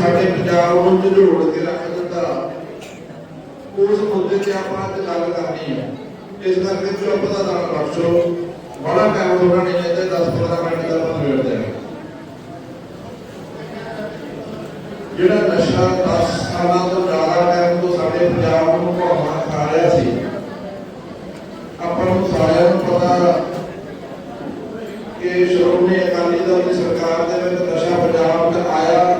ਸਾਡੇ ਪੰਜਾਬ ਨੂੰ ਝੜੋੜ ਕੇ ਰੱਖ ਦਿੱਤਾ। ਉਸ ਮੁੱਦੇ ਤੇ ਆਪਾਂ ਅੱਜ ਗੱਲ ਕਰਨੀ ਹੈ। ਇਸ ਕਰਕੇ ਚੁੱਪ ਦਾ ਦਾਨ ਬਖਸ਼ੋ ਬੜਾ ਟਾਈਮ ਹੋਣਾ ਨਹੀਂ ਹੈ 10 15 ਮਿੰਟ ਦਾ ਆਪਾਂ ਨਿਬੇੜ ਦਿਆਂਗੇ ਜਿਹੜਾ ਨਸ਼ਾ 10 ਸਾਲਾਂ ਤੋਂ ਜ਼ਿਆਦਾ ਟਾਈਮ ਤੋਂ ਸਾਡੇ ਪੰਜਾਬ ਨੂੰ ਭੌਣਾ ਖਾ ਰਿਹਾ ਸੀ, ਆਪਾਂ ਨੂੰ ਸਾਰਿਆਂ ਨੂੰ ਪਤਾ ਕਿ ਸ਼੍ਰੋਮਣੀ ਅਕਾਲੀ ਦਲ ਦੀ ਸਰਕਾਰ ਦੇ ਵਿੱਚ ਨਸ਼ਾ ਪੰਜਾਬ 'ਚ ਆਇਆ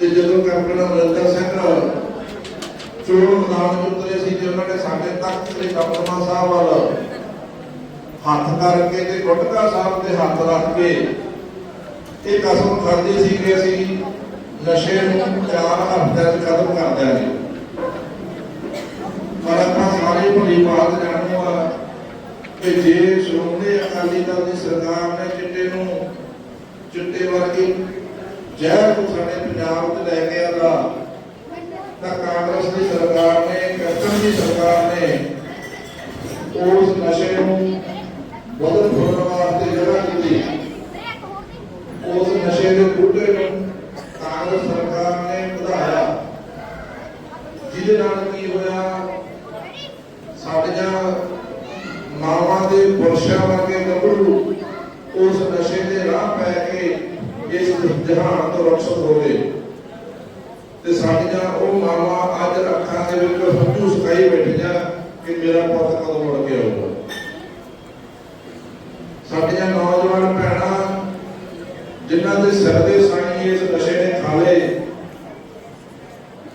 ਤੇ ਜਦੋਂ ਕੈਪਟਨ ਅਮਰਿੰਦਰ ਸਿੰਘ ਚੋਣ ਮੈਦਾਨ 'ਚ ਉਤਰੇ ਸੀ ਤੇ ਉਹਨਾਂ ਨੇ ਸਾਡੇ ਤਖਤ ਸ੍ਰੀ ਦਮਦਮਾ ਸਾਹਿਬ ਵੱਲ ਹੱਥ ਕਰਕੇ ਤੇ ਗੁਟਕਾ ਸਾਹਿਬ ਤੇ ਹੱਥ ਰੱਖ ਕੇ ਇਹ ਕਸਮ ਖਾਧੀ ਸੀ ਕਿ ਅਸੀਂ ਨਸ਼ੇ ਨੂੰ ਚਾਰ ਹਫ਼ਤਿਆਂ ਖਤਮ ਕਰ ਦਿਆਂਗੇ। ਪਰ ਆਪਾਂ ਸਾਰੇ ਭਲੀ ਬਾਤ ਜਾਣੂ ਆ ਕਿ ਜੇ ਸ਼੍ਰੋਮਣੀ ਅਕਾਲੀ ਦਲ ਦੀ ਸਰਕਾਰ ਨੇ ਚਿੱਟੇ ਨੂੰ ਚਿੱਟੇ ਵਰਗੀ ਜ਼ਹਿਰ ਨੂੰ ਸਾਡੇ ਪੰਜਾਬ 'ਚ ਲੈ ਕੇ ਆਂਦਾ ਤਾਂ ਕਾਂਗਰਸ ਦੀ ਸਰਕਾਰ ਨੇ ਕੈਪਟਨ ਦੀ ਸਰਕਾਰ ਨੇ ਉਸ ਨਸ਼ੇ ਨੂੰ ਬਦਲ ਫੁੱਲਣ ਵਾਸਤੇ ਜਗ੍ਹਾ ਦਿੱਤੀ। ਉਸ ਨਸ਼ੇ ਦੇ ਬੂਟੇ ਨੂੰ ਕਾਂਗਰਸ ਸਰਕਾਰ ਨੇ ਵਧਾਇਆ। ਜਿਹਦੇ ਨਾਲ ਕੀ ਹੋਇਆ? ਸਾਡੀਆਂ ਮਾਵਾਂ ਦੇ ਪੁਰਸ਼ਾਂ ਵਰਗੇ ਗੱਭਰੂ ਉਸ ਨਸ਼ੇ ਦੇ ਰਾਹ ਪੈ ਕੇ ਇਸ ਜਹਾਨ ਤੋਂ ਰਖਸ਼ਤ ਹੋ ਗਏ। ਤੇ ਸਾਡੀਆਂ ਉਹ ਮਾਵਾਂ ਅੱਜ ਅੱਖਾਂ ਦੇ ਵਿੱਚ ਹੰਝੂ ਸੁਕਾਈ ਬੈਠੀਆਂ ਕਿ ਮੇਰਾ ਪੁੱਤ ਕਦੋਂ ਮੁੜ ਕੇ ਆਊਗਾ। ਸਾਡੀਆਂ ਨੌਜਵਾਨ ਭੈਣਾਂ ਦੇ ਸਿਰ ਦੇ ਸਾਈ ਇਸ ਨਸ਼ੇ ਨੇ ਖਾ ਲਏ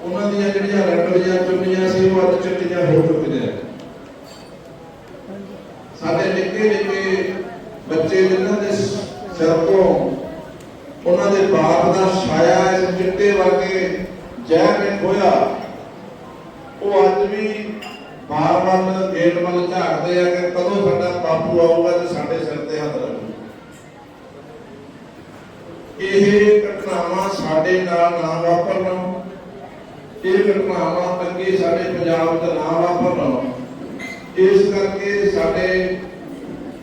ਉਹਨਾਂ ਦੀਆਂ ਜਿਹੜੀਆਂ ਰੰਗਲੀਆਂ ਚੁੰਨੀਆਂ ਸੀ ਉਹ ਅੱਜ ਚਿੱਟੀਆਂ ਹੋ ਚੁੱਕੀਆਂ ਸਾਡੇ ਨਿੱਕੇ ਨਿੱਕੇ ਬੱਚੇ ਜਿਨ੍ਹਾਂ ਦੇ ਸਿਰ ਤੋਂ ਉਹਨਾਂ ਦੇ ਬਾਪ ਦਾ ਛਾਇਆ ਇਸ ਚਿੱਟੇ ਵਰਗੇ ਜ਼ਹਿਰ ਨੇ ਖੋਇਆ ਉਹ ਅੱਜ ਵੀ ਬਾਰ-ਬਾਰ ਗੇਟ ਵੱਲ ਝਾਕਦੇ ਆ ਕਿ ਕਦੋਂ ਸਾਡਾ ਬਾਪੂ ਆਊਗਾ ਤੇ ਸਾਡੇ ਸਿਰ ਤੇ ਹੱਥ ਰੱਖੂ ਇਹ ਘਟਨਾਵਾਂ ਸਾਡੇ ਨਾਲ ਨਾ ਵਾਪਰਨ ਇਹ ਘਟਨਾਵਾਂ ਅੱਗੇ ਸਾਡੇ ਪੰਜਾਬ ਦਾ ਨਾ ਵਾਪਰਨ ਇਸ ਕਰਕੇ ਸਾਡੇ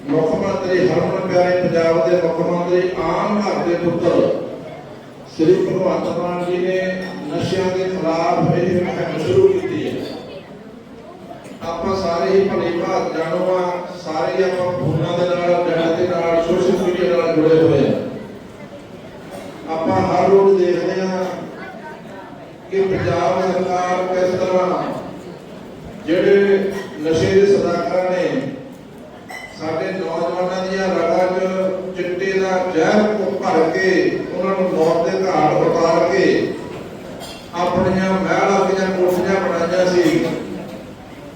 ਮੁੱਖ ਮੰਤਰੀ ਹਰਮਨ ਪਿਆਰੇ ਪੰਜਾਬ ਦੇ ਮੁੱਖ ਮੰਤਰੀ ਆਮ ਘਰ ਦੇ ਪੁੱਤਰ ਸ੍ਰੀ ਭਗਵੰਤ ਮਾਨ ਜੀ ਨੇ ਨਸ਼ਿਆਂ ਦੇ ਖਿਲਾਫ ਇਹ ਮੁਹਿੰਮ ਸ਼ੁਰੂ ਕੀਤੀ ਹੈ। ਆਪਾਂ ਸਾਰੇ ਹੀ ਭਲੀ ਭਾਤ ਜਾਣੋ ਆ, ਸਾਰੇ ਆਪਾਂ ਫੋਨਾਂ ਦੇ ਨਾਲ ਡੈਟ ਦੇ ਨਾਲ ਸੋਸ਼ਲ ਮੀਡੀਆ ਨਾਲ ਜੁੜੇ ਹੋਏ ਆ ਆਪਾਂ ਹਰ ਰੋਜ਼ ਦੇਖਦੇ ਆ ਕਿ ਪੰਜਾਬ ਸਰਕਾਰ ਕਿਸ ਤਰ੍ਹਾਂ ਜਿਹੜੇ ਨਸ਼ੇ ਦੇ ਸਦਾਕਰਾਂ ਨੇ, ਸਾਡੇ ਨੌਜਵਾਨਾਂ ਦੀਆਂ ਰਗਾਂ 'ਚ ਚਿੱਟੇ ਦਾ ਜ਼ਹਿਰ ਭਰ ਕੇ ਉਹਨਾਂ ਨੂੰ ਮੌਤ ਦੇ ਘਾਟ ਉਤਾਰ ਕੇ ਆਪਣੀਆਂ ਮਹਿਲ ਆਪਣੀਆਂ ਕੋਠੀਆਂ ਬਣਾਈਆਂ ਸੀ।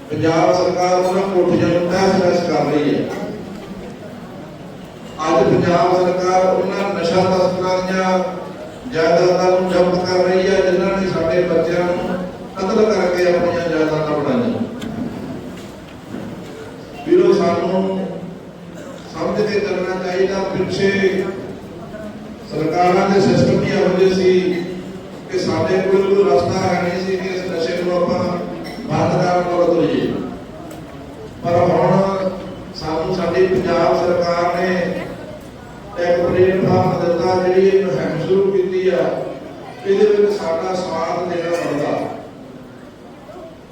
ਪੰਜਾਬ ਸਰਕਾਰ ਉਹਨਾਂ ਕੋਠੀਆਂ ਨੂੰ ਤਹਿਸ ਨਹਿਸ ਕਰ ਰਹੀ ਹੈ। ਅੱਜ ਪੰਜਾਬ ਸਰਕਾਰ ਉਹਨਾਂ ਨਸ਼ਾ ਤਸਕਰਾਂ ਦੀਆਂ ਜਾਇਦਾਦਾਂ ਨੂੰ ਜ਼ਬਤ ਕਰ ਰਹੀ ਹੈ, ਜਿਨ੍ਹਾਂ ਨੇ ਸਾਡੇ ਬੱਚਿਆਂ ਨੂੰ ਕਤਲ ਕਰਕੇ ਆਪਣੀਆਂ ਜਾਇਦਾਦਾਂ ਬਣਾਈਆਂ। ਵੀਰੋ, ਸਾਨੂੰ ਸਮਝ ਕੇ ਚੱਲਣਾ ਚਾਹੀਦਾ, ਪਿੱਛੇ ਸਰਕਾਰਾਂ ਦੇ ਸਿਸਟਮ ਹੀ ਇਹੋ ਜਿਹੇ ਸੀ ਕਿ ਸਾਡੇ ਕੋਲ ਕੋਈ ਰਸਤਾ ਹੈ ਨਹੀਂ ਸੀ ਕਿ ਇਸ ਨਸ਼ੇ ਨੂੰ ਆਪਾਂ ਬੰਦ ਕਰਨ ਵੱਲ ਤੁਰੀਏ ਪਰ ਹੁਣ ਸਾਨੂੰ ਸਾਡੀ ਪੰਜਾਬ ਸਰਕਾਰ ਨੇ ਇੱਕ ਪਲੇਟਫਾਰਮ ਦਿੱਤਾ ਜਿਹੜੀ ਇਹ ਮੁਹਿੰਮ ਸ਼ੁਰੂ ਕੀਤੀ ਆ, ਇਹਦੇ ਵਿੱਚ ਸਾਡਾ ਸਵਾਦ ਦੇਣਾ ਬਣਦਾ।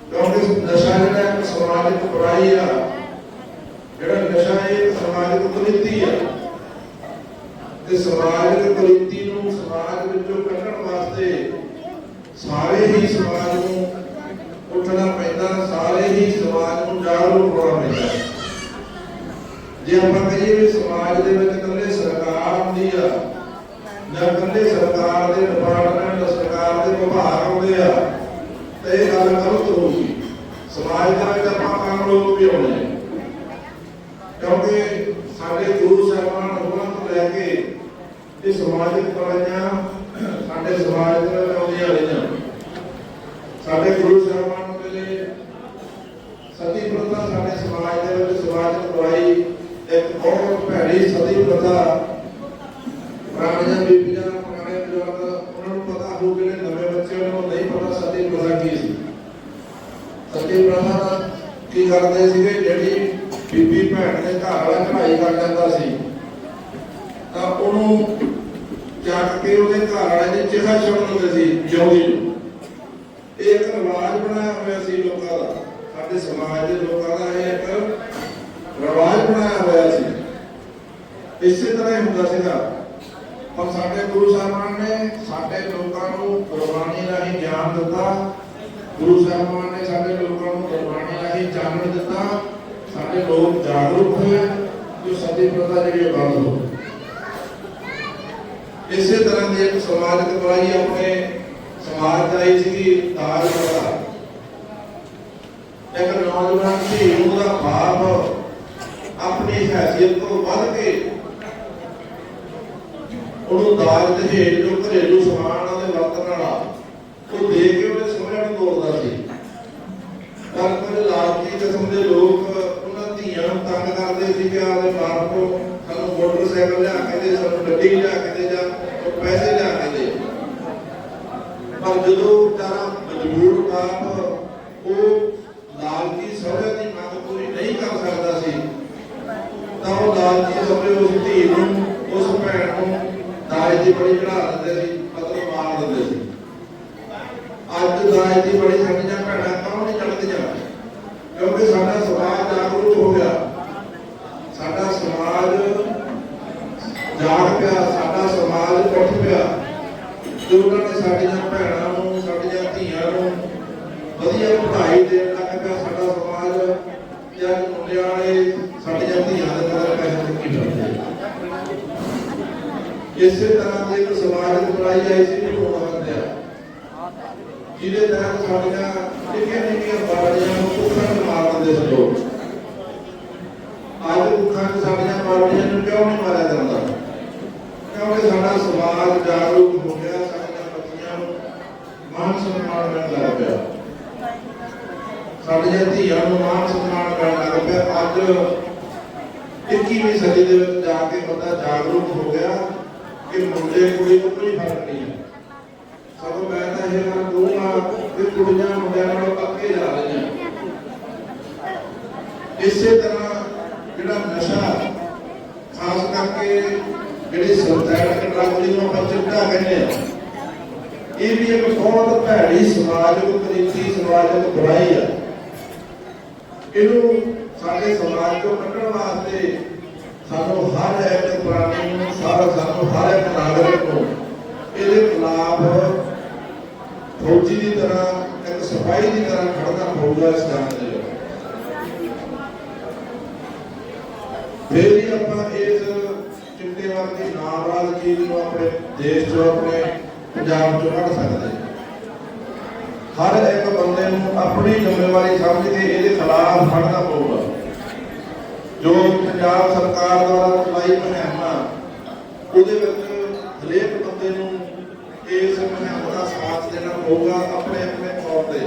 ਕਿਉਂਕਿ ਨਸ਼ਾ ਜਿਹੜਾ ਇੱਕ ਸਮਾਜਿਕ ਬੁਰਾਈ ਆ, ਜਿਹੜਾ ਨਸ਼ਾ ਇਹ ਸਮਾਜਿਕ ਕੁਰੀਤੀ ਆ। ਤੇ ਸਮਾਜਿਕ ਕੁਰੀਤੀ ਨੂੰ ਸਮਾਜ ਵਿੱਚੋਂ ਕੱਢਣ ਵਾਸਤੇ ਸਾਰੇ ਹੀ ਸਮਾਜ ਨੂੰ ਉੱਠਣਾ ਪੈਂਦਾ, ਸਾਰੇ ਹੀ ਸਮਾਜ ਨੂੰ ਜਾਗਰੂਕ ਹੋਣਾ ਪੈਂਦਾ। ਜੇ ਆਪਾਂ ਜਾਂ ਸਰਕਾਰ ਦੇ ਡਿਪਾਰਟਮੈਂਟ ਸਰਕਾਰ ਦੇ ਵਿਭਾਗ ਹੁੰਦੇ ਆ, ਤੇ ਇਹ ਗੱਲ ਗਲਤ ਹੋਊਗੀ ਸਮਾਜ ਦੇ ਵਿੱਚ ਆਪਾਂ ਕੰਮ ਲੋਕ ਵੀ ਆਉਣੇ ਕਿਉਂਕਿ ਸਾਡੇ ਗੁਰੂ ਸਾਹਿਬਾਨ ਉਹਨਾਂ ਤੋਂ ਲੈ ਕੇ ਇਹ ਸਮਾਜਿਕ ਕਲਾਈਆਂ ਸਾਡੇ ਸਮਾਜ ਦੇ ਵਿੱਚ ਆਉਂਦੀਆਂ ਰਹੀਆਂ। ਸਾਡੇ ਗੁਰੂ ਸਾਹਿਬਾਨ ਵੇਲੇ ਸਤੀ ਪ੍ਰਥਾ ਸਾਡੇ ਸਮਾਜ ਦੇ ਵਿੱਚ ਸਮਾਜਿਕ ਬੁਰਾਈ ਇੱਕ ਬਹੁਤ ਭੈੜੀ ਸਤੀ ਪ੍ਰਥਾ ਪੁਰਾਣੀਆਂ ਬੀਬੀਆਂ ਕਰਦੇ ਸੀਗੇ? ਜਿਹੜੀ ਬੀਬੀ ਭੈਣ ਦੇ ਘਰ ਵਾਲਾ ਚੜਾਈ ਕਰ ਜਾਂਦਾ ਸੀ, ਤਾਂ ਉਹਨੂੰ ਚੱਕ ਕੇ ਉਹਦੇ ਘਰ ਵਾਲੇ ਦੇ ਚਿਹਰਾ ਛੱਡ ਦਿੰਦੇ ਸੀ, ਜਿਉਂਦੀ ਨੂੰ। ਇਹ ਇੱਕ ਰਿਵਾਜ ਬਣਾਇਆ ਹੋਇਆ ਸੀ ਲੋਕਾਂ ਦਾ। ਸਾਡੇ ਸਮਾਜ ਦੇ ਲੋਕਾਂ ਦਾ ਇਹ ਇੱਕ ਰਿਵਾਜ ਬਣਾਇਆ ਹੋਇਆ ਸੀ। ਇਸੇ ਤਰ੍ਹਾਂ ਹੀ ਹੁੰਦਾ ਸੀਗਾ। ਪਰ ਸਾਡੇ ਗੁਰੂ ਸਾਹਿਬਾਨ ਨੇ ਸਾਡੇ ਲੋਕਾਂ ਨੂੰ ਗੁਰਬਾਣੀ ਰਾਹੀਂ ਗਿਆਨ ਦਿੱਤਾ। ਗੁਰੂ ਸਾਹਿਬਾਨ ਨੇ ਸਾਡੇ ਲੋਕਾਂ ਨੂੰ ਗੁਰਬਾਣੀ ਰਾਹੀਂ ਜਾਣਨ ਦਿੱਤਾ। ਸਾਡੇ ਲੋਕ ਜਾਗਰੂਕ ਹੋਏ ਜੋ ਸਤੀ ਪ੍ਰਥਾ ਜਿਹੜੀ ਬੰਦ ਹੋ ਇਸੇ ਤਰ੍ਹਾਂ ਦੀ ਇੱਕ ਸਮਾਜਿਕ ਬੁਰਾਈ ਆਪਣੇ ਸਮਾਜ ਦਾ ਹੀ ਸੀਗੀ ਦਾਜ ਪ੍ਰਥਾ ਇੱਕ ਨੌਜਵਾਨ ਸੀ, ਉਹਦਾ ਬਾਪ ਆਪਣੀ ਹੈਸੀਅਤ ਤੋਂ ਵੱਧ ਕੇ ਉਹਨੂੰ ਦਾਜ ਦਹੇਜ ਜੋ ਘਰੇਲੂ ਸਮਾਨ ਉਹਦੇ ਵਰਤਣ ਵਾਲਾ, ਉਹ ਦੇ ਕੇ ਉਹਦੇ ਸੀ। ਪਰ ਕੁਝ ਲਾਲਚੀ ਕਿਸਮ ਦੇ ਲੋਕ ਉਹਨਾਂ ਧੀਆਂ ਨੂੰ ਤੰਗ ਕਰਦੇ ਸੀ ਕਿ ਆਪਦੇ ਬਾਪ ਤੋਂ ਸਾਨੂੰ ਮੋਟਰਸਾਈਕਲ ਲਿਆ ਕੇ ਦੇ, ਸਾਨੂੰ ਗੱਡੀ ਲਿਆ ਕੇ ਦੇ ਜਾਂ ਪੈਸੇ ਲਿਆ ਕੇ ਦੇ। ਪਰ ਜਦੋਂ ਵਿਚਾਰਾ ਮਜਬੂਰ ਬਾਪ, ਉਹ ਲਾਲਚੀ ਸਹੁਰੇ ਦੀ ਮੰਗ ਪੂਰੀ ਨਹੀਂ ਕਰ ਸਕਦਾ ਸੀ, ਤਾਂ ਉਹ ਲਾਲਚੀ ਸਹੁਰੇ ਉਸ ਧੀ ਨੂੰ, ਉਸ ਭੈਣ ਨੂੰ ਦਾਜ ਦੀ ਬੜੀ ਚੜਾ ਦਿੰਦੇ ਸੀ ਮਤਲਬ ਮਾਰ ਦਿੰਦੇ ਸੀ ਅੱਜ ਦਾਜ ਦੀ ਬੜੀ ਸਾਡੀਆਂ ਭੈਣਾਂ ਕਿਉਂ ਨਹੀਂ ਚੜਦੀਆਂ ਕਿਉਂਕਿ ਸਾਡਾ ਸਮਾਜ ਜਾਗਰੂਕ ਹੋ ਗਿਆ। ਸਾਡਾ ਸਮਾਜ ਜਾਗ ਪਿਆ, ਸਾਡਾ ਸਮਾਜ ਉੱਠ ਪਿਆ। ਤੇ ਉਹਨਾਂ ਨੇ ਸਾਡੀਆਂ ਭੈਣਾਂ ਨੂੰ, ਸਾਡੀਆਂ ਧੀਆਂ ਨੂੰ ਵਧੀਆ ਪੜ੍ਹਾਈ ਦੇਣ ਲੱਗ ਪਿਆ। ਸਾਡਾ ਸਮਾਜ ਜਦ ਮੁੰਡਿਆਂ ਵਾਲੇ, ਸਾਡੀਆਂ ਧੀਆਂ ਦੇ ਮਗਰ ਪੈਸੇ ਚੁੱਕੀ ਜਾਂਦੇ ਇਸੇ ਤਰ੍ਹਾਂ ਦੀ ਇੱਕ ਸਮਾਜਿਕ ਬੁਰਾਈ ਆਈ ਸੀ ਭਰੂਣ ਹੱਤਿਆ ਜਿਹਦੇ ਤਹਿਤ ਸਾਡੀਆਂ ਨਿੱਕੀਆਂ ਨਿੱਕੀਆਂ ਬਾੜੀਆਂ ਨੂੰ ਕੁੱਖਾਂ ਨੂੰ ਮਾਰ ਦਿੰਦੇ ਸੀ ਲੋਕ। ਅੱਜ ਕੁੱਖਾਂ ਨੂੰ ਸਾਡੀਆਂ ਬਾੜੀਆਂ ਨੂੰ ਕਿਉਂ ਨਹੀਂ ਮਾਰਿਆ ਜਾਂਦਾ? ਕਿਉਂਕਿ ਸਾਡਾ ਸਮਾਜ ਜਾਗਰੂਕ ਹੋ ਗਿਆ, ਸਾਡੀਆਂ ਬੱਚੀਆਂ ਨੂੰ ਮਾਨ ਸਨਮਾਨ ਮਿਲਣ ਲੱਗ ਪਿਆ। ਸਾਡੀਆਂ ਧੀਆਂ ਨੂੰ ਮਾਨ ਸਨਮਾਨ ਮਿਲਣ ਲੱਗ ਪਿਆ। ਅੱਜ 21ਵੀਂ ਸਦੀ ਦੇ ਵਿੱਚ ਜਾ ਕੇ ਬੰਦਾ ਜਾਗਰੂਕ ਹੋ ਗਿਆ ਕਿ ਮੁੰਡੇ ਕੁੜੀ ਨੂੰ ਕੋਈ ਫ਼ਰਕ ਨਹੀਂ ਹੈ। ਸਗੋਂ ਮੈਂ ਤਾਂ ਇਹ ਗੱਲ ਕਹੂੰਗਾ ਕਿ ਕੁੜੀਆਂ ਮੁੰਡਿਆਂ ਨਾਲੋਂ ਅੱਗੇ ਜਾ ਰਹੀਆਂ। ਇਸੇ ਤਰ੍ਹਾਂ ਜਿਹੜਾ ਨਸ਼ਾ, ਖਾਸ ਕਰਕੇ ਜਿਹੜੀ ਸੰਤੈਨਿਕ ਡਰੱਗ ਜਿਹਨੂੰ ਆਪਾਂ ਚਿੱਟਾ ਕਹਿੰਦੇ ਆ ਇਹ ਵੀ ਇੱਕ ਬਹੁਤ ਭੈੜੀ ਸਮਾਜਿਕ ਕੁਰੀਤੀ, ਸਮਾਜਿਕ ਬੁਰਾਈ ਆ। ਇਹਨੂੰ ਸਾਡੇ ਸਮਾਜ ਤੋਂ ਕੱਢਣ ਵਾਸਤੇ ਸਾਨੂੰ ਹਰ ਇੱਕ ਪ੍ਰਾਣੀ ਨੂੰ ਸਾਰਾ ਸਾਨੂੰ ਹਰ ਇੱਕ ਨਾਗਰਿਕ ਨੂੰ ਇਹਦੇ ਖਿਲਾਫ ਫੌਜੀ ਦੀ ਤਰ੍ਹਾਂ, ਇੱਕ ਸਿਪਾਹੀ ਦੀ ਤਰ੍ਹਾਂ ਖੜਨਾ ਪਊਗਾ ਇਸ ਕੰਮ ਦੇ ਵਿੱਚ ਫਿਰ ਹੀ ਆਪਾਂ ਇਸ ਚਿੱਟੇ ਵਰਗੀ ਨਾਰਾਜ਼ ਚੀਜ਼ ਨੂੰ ਆਪਣੇ ਦੇਸ਼ ਚੋਂ, ਆਪਣੇ ਪੰਜਾਬ ਚੋਂ ਕੱਢ ਸਕਦੇ ਹਰ ਇੱਕ ਬੰਦੇ ਨੂੰ ਆਪਣੀ ਜ਼ਿੰਮੇਵਾਰੀ ਸਮਝ ਕੇ ਇਹਦੇ ਖਿਲਾਫ ਖੜਨਾ ਪਊਗਾ ਜੋ ਪੰਜਾਬ ਸਰਕਾਰ ਦੁਆਰਾ ਚਲਾਈ ਮੁਹਿੰਮ, ਉਹਦੇ ਵਿੱਚ ਹਰੇਕ ਬੰਦੇ ਨੂੰ ਇਸ ਮੁਹਿੰਮ ਦਾ ਸਾਥ ਦੇਣਾ ਪਊਗਾ ਆਪਣੇ ਆਪਣੇ ਤੌਰ ਤੇ।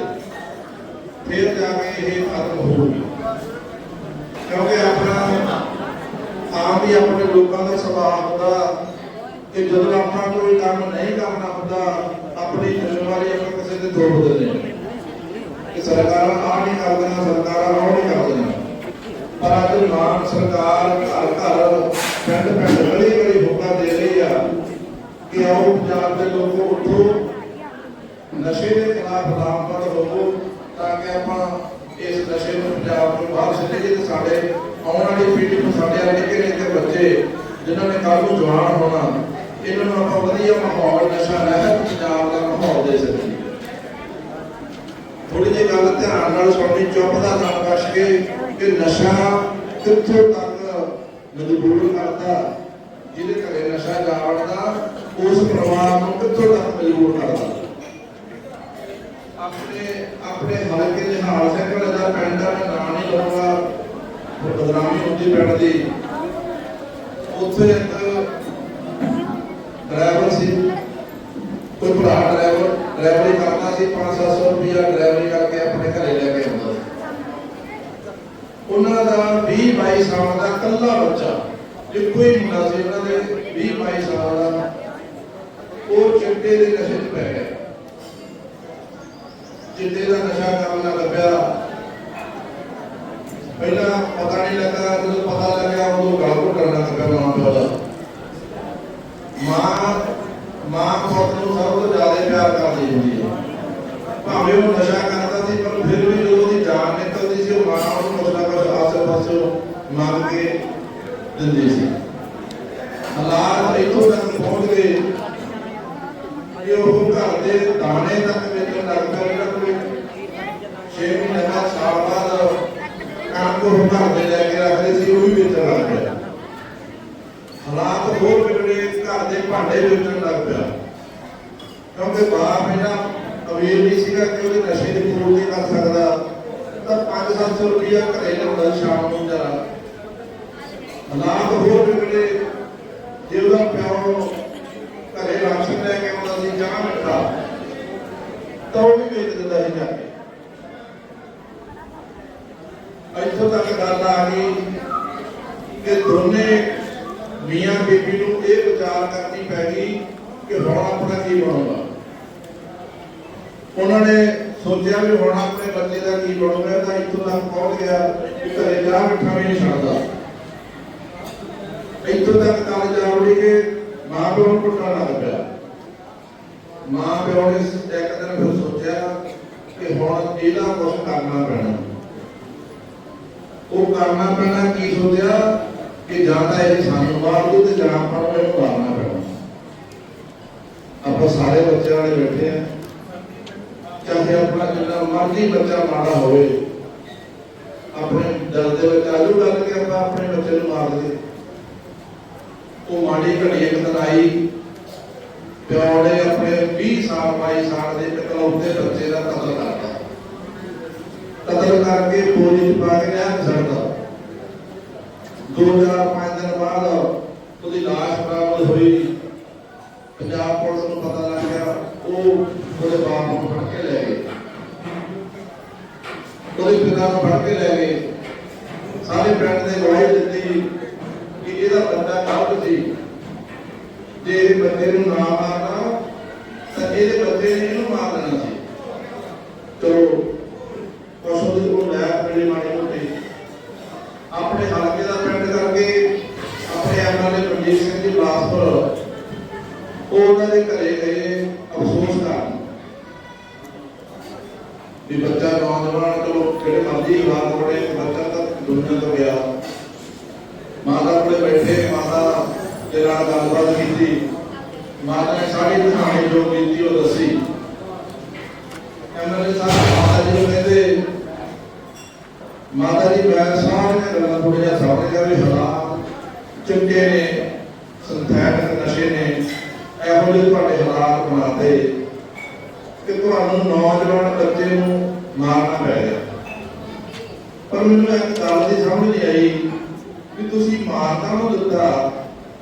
ਫਿਰ ਜਾ ਕੇ ਇਹ ਖਤਮ ਹੋਊਗੀ। ਕਿਉਂਕਿ ਆਪਣਾ ਆਪ ਹੀ ਆਪਣੇ ਲੋਕਾਂ ਦਾ ਸੁਭਾਅ ਹੁੰਦਾ ਕਿ ਜਦੋਂ ਆਪਾਂ ਕੋਈ ਕੰਮ ਨਹੀਂ ਕਰਨਾ ਹੁੰਦਾ, ਆਪਣੀ ਜ਼ਿੰਮੇਵਾਰੀ ਆਪਾਂ ਕਿਸੇ ਤੇ ਥੋਪ ਦਿੰਦੇ ਕਿ ਸਰਕਾਰਾਂ ਆ ਨਹੀਂ ਕਰਦੀਆਂ, ਸਰਕਾਰਾਂ ਉਹ ਨਹੀਂ ਕਰਦੀਆਂ। ਪਰ ਅੱਜ ਮਾਨ ਸਰਕਾਰ ਘਰ ਘਰ ਪਿੰਡ ਪਿੰਡ ਗਲੀ ਗਲੀ ਹੁਕਮ ਦੇ ਰਹੀ ਆ ਕਿ ਆਓ ਪੰਜਾਬ ਦੇ ਲੋਕੋ ਉੱਠੋ ਨਸ਼ੇ ਦੇ ਖਿਲਾਫ ਲਾਮਬੰਦ ਹੋਵੋ ਤਾਂ ਕਿ ਆਪਾਂ ਇਸ ਨਸ਼ੇ ਨੂੰ ਪੰਜਾਬ ਤੋਂ ਬਾਹਰ ਛੱਡੀਏ ਤੇ ਸਾਡੇ ਆਉਣ ਵਾਲੀ ਪੀੜ੍ਹੀ ਨੂੰ ਸਾਡੇ ਨਿੱਕੇ ਨਿੱਕੇ ਬੱਚੇ ਜਿਨ੍ਹਾਂ ਨੇ ਕੱਲ੍ਹ ਨੂੰ ਜਵਾਨ ਹੋਣਾ, ਇਹਨਾਂ ਨੂੰ ਆਪਾਂ ਵਧੀਆ ਮਾਹੌਲ, ਨਸ਼ਾ ਰਹਿਤ ਪੰਜਾਬ ਦਾ ਮਾਹੌਲ ਦੇ ਸਕੀਏ। ਥੋੜੀ ਜਿਹੀ ਗੱਲ ਧਿਆਨ ਨਾਲ ਸੁਣਨੀ ਚੁੱਪ ਦਾ ਨਾਲ ਬਚ ਕੇ ਕਿ ਨਸ਼ਾ ਕਿੱਥੋਂ ਤੱਕ ਮਜਬੂਰ ਕਰਦਾ, ਜਿਹਦੇ ਘਰੇ ਨਸ਼ਾ ਜਾਵੜਦਾ, ਉਸ ਪਰਿਵਾਰ ਨੂੰ ਕਿੱਥੋਂ ਤੱਕ ਮਜਬੂਰ ਕਰਦਾ। ਆਪਣੇ ਆਪਣੇ ਹਲਕੇ ਦੇ ਹਾਲ ਸਿੰਘ ਦਾ ਪਿੰਡ ਦਾ ਮੈਂ ਨਹੀਂ ਲਵਾਂਗਾ ਬਦਨਾਮੀ ਹੁੰਦੀ ਪਿੰਡ ਦੀ। ਉੱਥੇ ਇੱਕ ਡਰਾਈਵਰ ਸੀ, ਕੋਈ ਭਰਾ ਡਰਾਈਵਰ, ਡਰਾਈਵਰੀ ਕਰਦਾ ਸੀ 5-700 ਰੁਪਇਆ ਡਰਾਈਵਰੀ ਕਰਕੇ ਆਪਣੇ ਘਰੇ ਲੈ ਕੇ ਆਉਂਦਾ ਉਹਨਾਂ ਦਾ 20 22 ਸਾਲ ਦਾ ਇਕੱਲਾ ਬੱਚਾ ਇੱਕੋ ਹੀ ਮੁੰਡਾ ਸੀ, ਉਹਨਾਂ ਦੇ 20 22 ਸਾਲ ਦਾ, ਉਹ ਚਿੱਟੇ ਦੇ ਨਸ਼ੇ 'ਚ ਪੈ ਗਿਆ। ਚਿੱਟੇ ਦਾ ਨਸ਼ਾ ਕਰਨ ਨਾਲ ਲੱਭਿਆ। ਪਹਿਲਾਂ ਪਤਾ ਨਹੀਂ ਲੱਗਾ, ਜਦੋਂ ਪਤਾ ਲੱਗਿਆ, ਉਦੋਂ ਗਲ ਘੁੱਟਣ ਲੱਗ ਪਿਆ ਮਾਂ ਪਿਓ ਦਾ। ਮਾਂ ਮਾਂ ਪੁੱਤ ਨੂੰ ਸਭ ਤੋਂ ਜ਼ਿਆਦਾ ਪਿਆਰ ਕਰਦੀ ਹੁੰਦੀ ਹੈ ਭਾਵੇਂ ਉਹ ਨਸ਼ਾ ਕਰਦਾ ਸੀ, ਪਰ ਫਿਰ ਵੀ ਜਦੋਂ ਉਹਦੀ ਜਾਨ ਨਿਕਲਦੀ ਸੀ, ਉਹ ਮਾਂ ਉਹਨੂੰ ਕੁਝ ਨਾ ਕੁਝ ਆਸੇ-ਪਾਸੇ ਮੰਗ ਕੇ ਦਿੰਦੀ ਸੀ। ਹਾਲਾਤ ਇੱਥੋਂ ਤੱਕ ਪਹੁੰਚ ਗਏ ਕਿ ਉਹ ਘਰ ਦੇ ਦਾਣੇ ਤੱਕ ਉਹ ਘਰ ਦੇ ਲੈ ਕੇ ਰੱਖਦੇ ਸੀ, ਉਹ ਵੀ ਵੇਚਣ ਲੱਗ ਪਿਆ। ਹਾਲਾਤ ਹੋਰ ਵਿਗੜੇ, ਘਰ ਦੇ ਭਾਂਡੇ ਵੇਚਣ ਲੱਗ ਪਿਆ। ਕਿਉਂਕਿ ਬਾਪ ਇਹਨਾਂ ਅਮੀਰ ਨਹੀਂ ਸੀਗਾ ਕਿ ਉਹਦੇ ਨਸ਼ੇ ਦੀ ਪੂਰਤੀ ਕਰ ਸਕਦਾ। ਤਾਂ 5-700 ਰੁਪਇਆ ਘਰੇ ਲਿਆਉਂਦਾ ਸ਼ਾਮ ਨੂੰ ਜਰਾ ਹਾਲਾਤ ਹੋਰ ਵਿਗੜੇ। ਜੇ ਉਹਦਾ ਪਿਓ ਘਰੇ ਰਾਸ਼ਨ ਲੈ ਕੇ ਆਉਂਦਾ ਸੀ, ਚਾਹ ਮਿੱਠਾ, ਤਾਂ ਉਹ ਵੀ ਵੇਚ ਦਿੰਦਾ ਸੀ ਜਾ ਕੇ। ਇੱਥੋਂ ਤੱਕ ਕਿ ਦੋਨੇ ਮੀਆਂ ਬੀਬੀ ਨੂੰ ਇਹ ਵਿਚਾਰ ਕਰਨੀ ਪੈ ਗਈ ਕਿ ਹੁਣ ਆਪਣਾ ਕੀ ਬਣੂਗਾ। ਉਹਨਾਂ ਨੇ ਸੋਚਿਆ ਵੀ ਹੁਣ ਆਪਣੇ ਬੱਚੇ ਦਾ ਕੀ ਬਣੂਗਾ ਤਾਂ ਇੱਥੋਂ ਤੱਕ ਪਹੁੰਚ ਗਿਆ ਕਿ ਘਰੇ ਜਾ ਮਿੱਠਾ ਵੀ ਨਹੀਂ ਛੱਡਦਾ। ਇੱਥੋਂ ਤੱਕ ਗੱਲ ਜਾ ਵੜੀ ਕਿ ਮਾਂ ਪਿਓ ਨੂੰ ਕੁੱਟਣ ਲੱਗ ਪਿਆ। ਮਾਂ ਪਿਓ ਨੇ ਇੱਕ ਦਿਨ ਫਿਰ ਸੋਚਿਆ ਕਿ ਹੁਣ ਇਹਦਾ ਕੁਝ ਕਰਨਾ ਪੈਣਾ। ਉਹ ਕਰਨਾ ਪੈਣਾ ਕੀ ਸੋਚਿਆ ਕਿ ਜਾਂ ਤਾਂ ਇਹ ਸਾਨੂੰ ਮਾਰ ਦੂ ਤੇ ਜਾਂ ਆਪਾਂ ਨੂੰ ਇਹਨੂੰ ਮਾਰਨਾ ਪੈਣਾ। ਆਪਾਂ ਸਾਰੇ ਬੱਚਿਆਂ ਵਾਲੇ ਬੈਠੇ ਆ। ਚਾਹੇ ਆਪਣਾ ਜਿੰਨਾ ਮਰਜ਼ੀ ਬੱਚਾ ਮਾੜਾ ਹੋਵੇ, ਆਪਣੇ ਦਿਲ ਦੇ ਵਿੱਚ ਆਲੂ ਗੱਲ ਕੇ ਆਪਾਂ ਆਪਣੇ ਬੱਚੇ ਨੂੰ ਮਾਰ ਦਈਏ। ਉਹ ਮਾੜੀ ਘੜੀ ਇੱਕ ਦਿਨ ਆਈ, ਪਿਓ ਨੇ ਆਪਣੇ 20 ਸਾਲ 22 ਸਾਲ ਦੇ ਇਕਲੌਤੇ ਬੱਚੇ ਦਾ ਕਤਲ ਕਰਤਾ ਕਤਲ ਕਰਕੇ ਬੋਰੀ ਚ ਕੇ ਲਿਆ ਛੱਡਦਾ ਦੋ ਹਜ਼ਾਰ ਪੰਜ ਦਿਨ ਬਾਅਦ ਉਹਦੀ ਲਾਸ਼ ਬਰਾਮਦ ਹੋਈ। ਪੰਜਾਬ ਪੁਲਿਸ ਨੂੰ ਪਤਾ ਲੱਗ ਗਿਆ, ਉਹ ਉਹਦੇ ਬਾਪ ਨੂੰ ਫੜ ਕੇ ਲੈ ਗਏ। ਉਹਦੇ ਪਿਤਾ ਨੂੰ ਫੜ ਕੇ ਲੈ ਗਏ। ਸਾਰੇ ਪਿੰਡ ਨੇ ਗਵਾਹੀ ਦਿੱਤੀ ਕਿ ਇਹਦਾ ਬੰਦਾ ਗਲਤ ਸੀ। ਜੇ ਇਹ ਬੱਚੇ ਵੀ ਬੱਚਾ ਨੌਜਵਾਨ ਚਲੋ ਕਿਹੜੇ ਮਰਜ਼ੀ ਹਾਲਾਤ ਬੜੇ ਬੱਚਾ ਤਾਂ ਦੁਨੀਆ ਤੋਂ ਗਿਆ। ਮਾਤਾ ਕੋਲੇ ਬੈਠੇ, ਮਾਤਾ ਦੇ ਨਾਲ ਗੱਲਬਾਤ ਕੀਤੀ। ਮਾਤਾ ਨੇ ਸਾਰੀ ਕਹਾਣੀ ਜੋ ਕੀਤੀ, ਉਹ ਦੱਸੀ। ਐਮਐਲਏ ਸਾਹਿਬ, ਮਾਤਾ ਜੀ ਨੂੰ ਕਹਿੰਦੇ, ਮਾਤਾ ਜੀ, ਮੈਂ ਸਾਰੀਆਂ ਗੱਲਾਂ ਥੋੜ੍ਹਾ ਜਿਹਾ ਸਾਹਮਣੇ ਗਿਆ ਵੀ ਹਾਲਾਤ ਚੰਗੇ ਨੇ ਸੰਥੈਨਕ ਨਸ਼ੇ ਨੇ, ਇਹੋ ਜਿਹੇ ਤੁਹਾਡੇ ਹਾਲਾਤ ਬਣਾਤੇ। ਕਿ ਤੁਹਾਨੂੰ ਨੌਜਵਾਨ ਬੱਚੇ ਨੂੰ ਮਾਰਨਾ ਪੈ ਪਰ ਮੈਨੂੰ ਇੱਕ ਗੱਲ ਦੀ ਸਮਝ ਨਹੀਂ ਆਈ ਵੀ ਤੁਸੀਂ ਮਾਰਦਾ ਨੂੰ ਦਿੱਤਾ,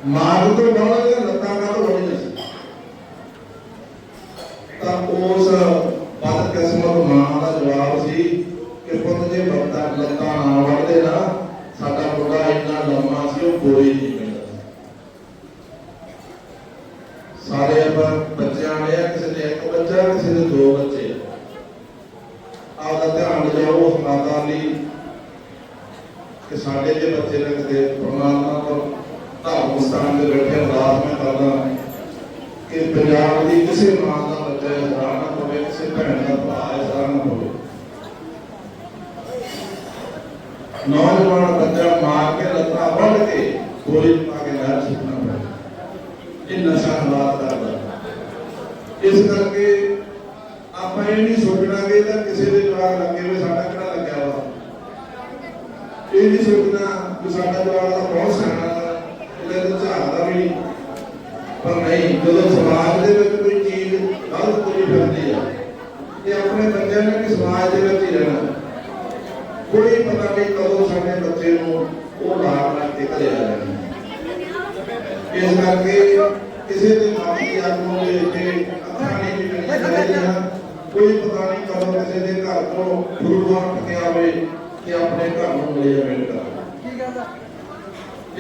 ਮਾਰ ਤੋਂ ਬਾਅਦ ਲੱਤਾਂ ਕਾ ਤੋਂ ਬਣੀ ਸੀ? ਤਾਂ ਉਸ ਬਦਕਿਸਮਤ ਮਾਂ ਦਾ ਜਵਾਬ ਸੀ ਕਿ ਪੁੱਤ ਜੇ ਲੱਤਾਂ ਲੱਤਾਂ ਨਾ ਵੜਦੇ ਨਾ, ਸਾਡਾ ਮੁੰਡਾ ਇੰਨਾ ਲੰਮਾ ਸੀ, ਉਹ ਗੋਲੀ ਨਹੀਂ ਪੈਂਦਾ ਸਾਰੇ ਆਪਾਂ ਬੱਚਿਆਂ ਨੇ ਕਿਸੇ ਦੇ ਦੋ ਬੱਚੇ ਆਪਦਾ ਧਿਆਨ ਲਿਜਾਓ ਉਸ ਲਈ ਕਿ ਸਾਡੇ ਜੇ ਬੱਚੇ ਨੇ ਪਰਮਾਤਮਾ ਤੋਂ ਧਰਮ ਸਥਾਨ ਤੇ ਬੈਠੇ ਅਰਦਾਸ ਮੈਂ ਕਰਦਾ ਕਿ ਪੰਜਾਬ ਦੀ ਕਿਸੇ ਮਾਂ ਦਾ ਬੱਚਾ ਇਸਰਾ ਨਾ ਹੋਵੇ, ਕਿਸੇ ਭੈਣ ਦਾ ਭਰਾ ਇਸਰਾ ਨਾ ਹੋਵੇ। ਨੌਜਵਾਨ ਬੱਚਾ ਮਾਰ ਕੇ ਲੱਤਾਂ ਵੱਢ ਕੇ ਗੋਲੀ ਪਾ ਕੇ ਨਹਿਰ ਸੁੱਟਣਾ ਪਿਆ ਇਹ ਨਸ਼ਾ ਹਾਲਾਤ ਕਰਦਾ। ਇਸ ਕਰਕੇ ਆਪਾਂ ਇਹ ਨਹੀਂ ਸੋਚਣਾ ਕਿ ਇਹਦਾ ਕਿਸੇ ਦੇ ਜਵਾਬ ਲੱਗੇ ਹੋਏ ਸਾਡਾ ਕਿਹੜਾ ਲੱਗਿਆ ਵਾ ਇਹ ਨਹੀਂ ਸੋਚਣਾ ਕਿ ਸਾਡਾ ਜਵਾਬ ਦਾ ਬਹੁਤ ਸਿਆਣਾ ਇਹਦੇ ਤੋਂ ਝਾੜਦਾ ਵੀ ਨਹੀਂ ਪਰ ਨਹੀਂ ਜਦੋਂ ਸਮਾਜ ਦੇ ਵਿੱਚ ਕੋਈ ਚੀਜ਼ ਗਲਤ ਤੁਰੀ ਫਿਰਦੀ ਆ ਇਹ ਆਪਣੇ ਬੱਚਿਆਂ ਨੇ ਵੀ ਸਮਾਜ ਦੇ ਵਿੱਚ ਹੀ ਰਹਿਣਾ। ਕੋਈ ਪਤਾ ਨਹੀਂ ਕਦੋਂ ਸਾਡੇ ਬੱਚੇ ਨੂੰ ਉਹ ਲਾਭ ਨਾਲ ਨਿਕਲੇ ਆ ਜਾਣੀ ਇਸ ਕਰਕੇ ਕਿਸੇ ਦੇ ਦੀ ਅੱਗ ਨੂੰ ਦੇਖ ਕੇ ਅੱਖਾਂ ਨਹੀਂ ਮਿਲਣੀਆਂ ਚਾਹੀਦੀਆਂ। ਕੋਈ ਪਤਾ ਨਹੀਂ ਕਦੋਂ ਕਿਸੇ ਦੇ ਘਰ ਤੋਂ ਗੁਰੂਆਂ ਕੇ ਆਵੇ ਕਿ ਆਪਣੇ ਘਰ ਨੂੰ ਮਿਲੇ ਜਾਂ ਮਿਲ ਕਰ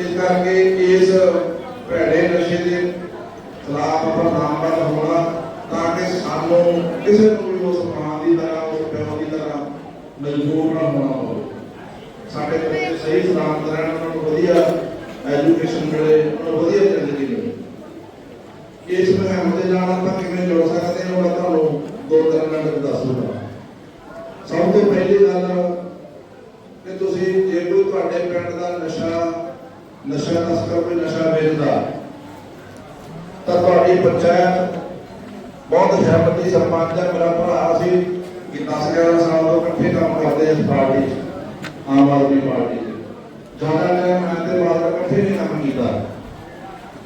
ਇਸ ਕਰਕੇ ਇਸ ਭੈੜੇ ਨਸ਼ੇ ਦੇ ਖਿਲਾਫ ਆਪਣਾ ਨਾਮਵਰ ਹੋਣਾ ਤਾਂ ਕਿ ਸਾਨੂੰ ਕਿਸੇ ਨੂੰ ਵੀ ਉਸ ਮਾਂ ਦੀ ਤਰ੍ਹਾਂ, ਉਸ ਪਿਓ ਦੀ ਤਰ੍ਹਾਂ ਮਜਬੂਰ ਨਾ ਹੋਣਾ ਹੋਵੇ। ਸਾਡੇ ਬੱਚੇ ਸਹੀ ਸਲਾਮਤ ਰਹਿਣ ਉਹਨਾਂ ਨੂੰ ਵਧੀਆ ਐਜੂਕੇਸ਼ਨ ਮਿਲੇ, ਉਹਨਾਂ ਨੂੰ ਵਧੀਆ ਜ਼ਿੰਦਗੀ ਮਿਲੇ। ਇਸ ਮੁਹਿੰਮ ਦੇ ਨਾਲ ਆਪਾਂ ਕਿਵੇਂ ਜੁੜ ਸਕਦੇ ਹਾਂ ਮੈਂ ਤੁਹਾਨੂੰ ਦੋ ਤਿੰਨ ਮਿੰਟ ਦੱਸੂਗਾ ਸਭ ਤੋਂ ਪਹਿਲੀ ਗੱਲ ਕਿ ਤੁਸੀਂ, ਜੇ ਕੋਈ ਤੁਹਾਡੇ ਪਿੰਡ ਦਾ ਨਸ਼ਾ ਨਸ਼ਾ ਤਸਕਰ, ਕੋਈ ਨਸ਼ਾ ਵੇਚਦਾ ਤਾਂ ਪੰਚਾਇਤ ਬਹੁਤ ਸਹਿਮਤੀ ਸਰਪੰਚ ਹੈ ਮੇਰਾ ਭਰਾ ਸੀ ਕਿ 10 11 ਸਾਲ ਤੋਂ ਇਕੱਠੇ ਕੰਮ ਕਰਦੇ ਇਸ ਪਾਰਟੀ ਆਮ ਆਦਮੀ ਪਾਰਟੀ ਜ਼ਿਆਦਾ ਟਾਈਮ ਮੈਂ ਤੇ ਬਾਅਦ ਇਕੱਠੇ ਨਹੀਂ ਕੰਮ ਕੀਤਾ।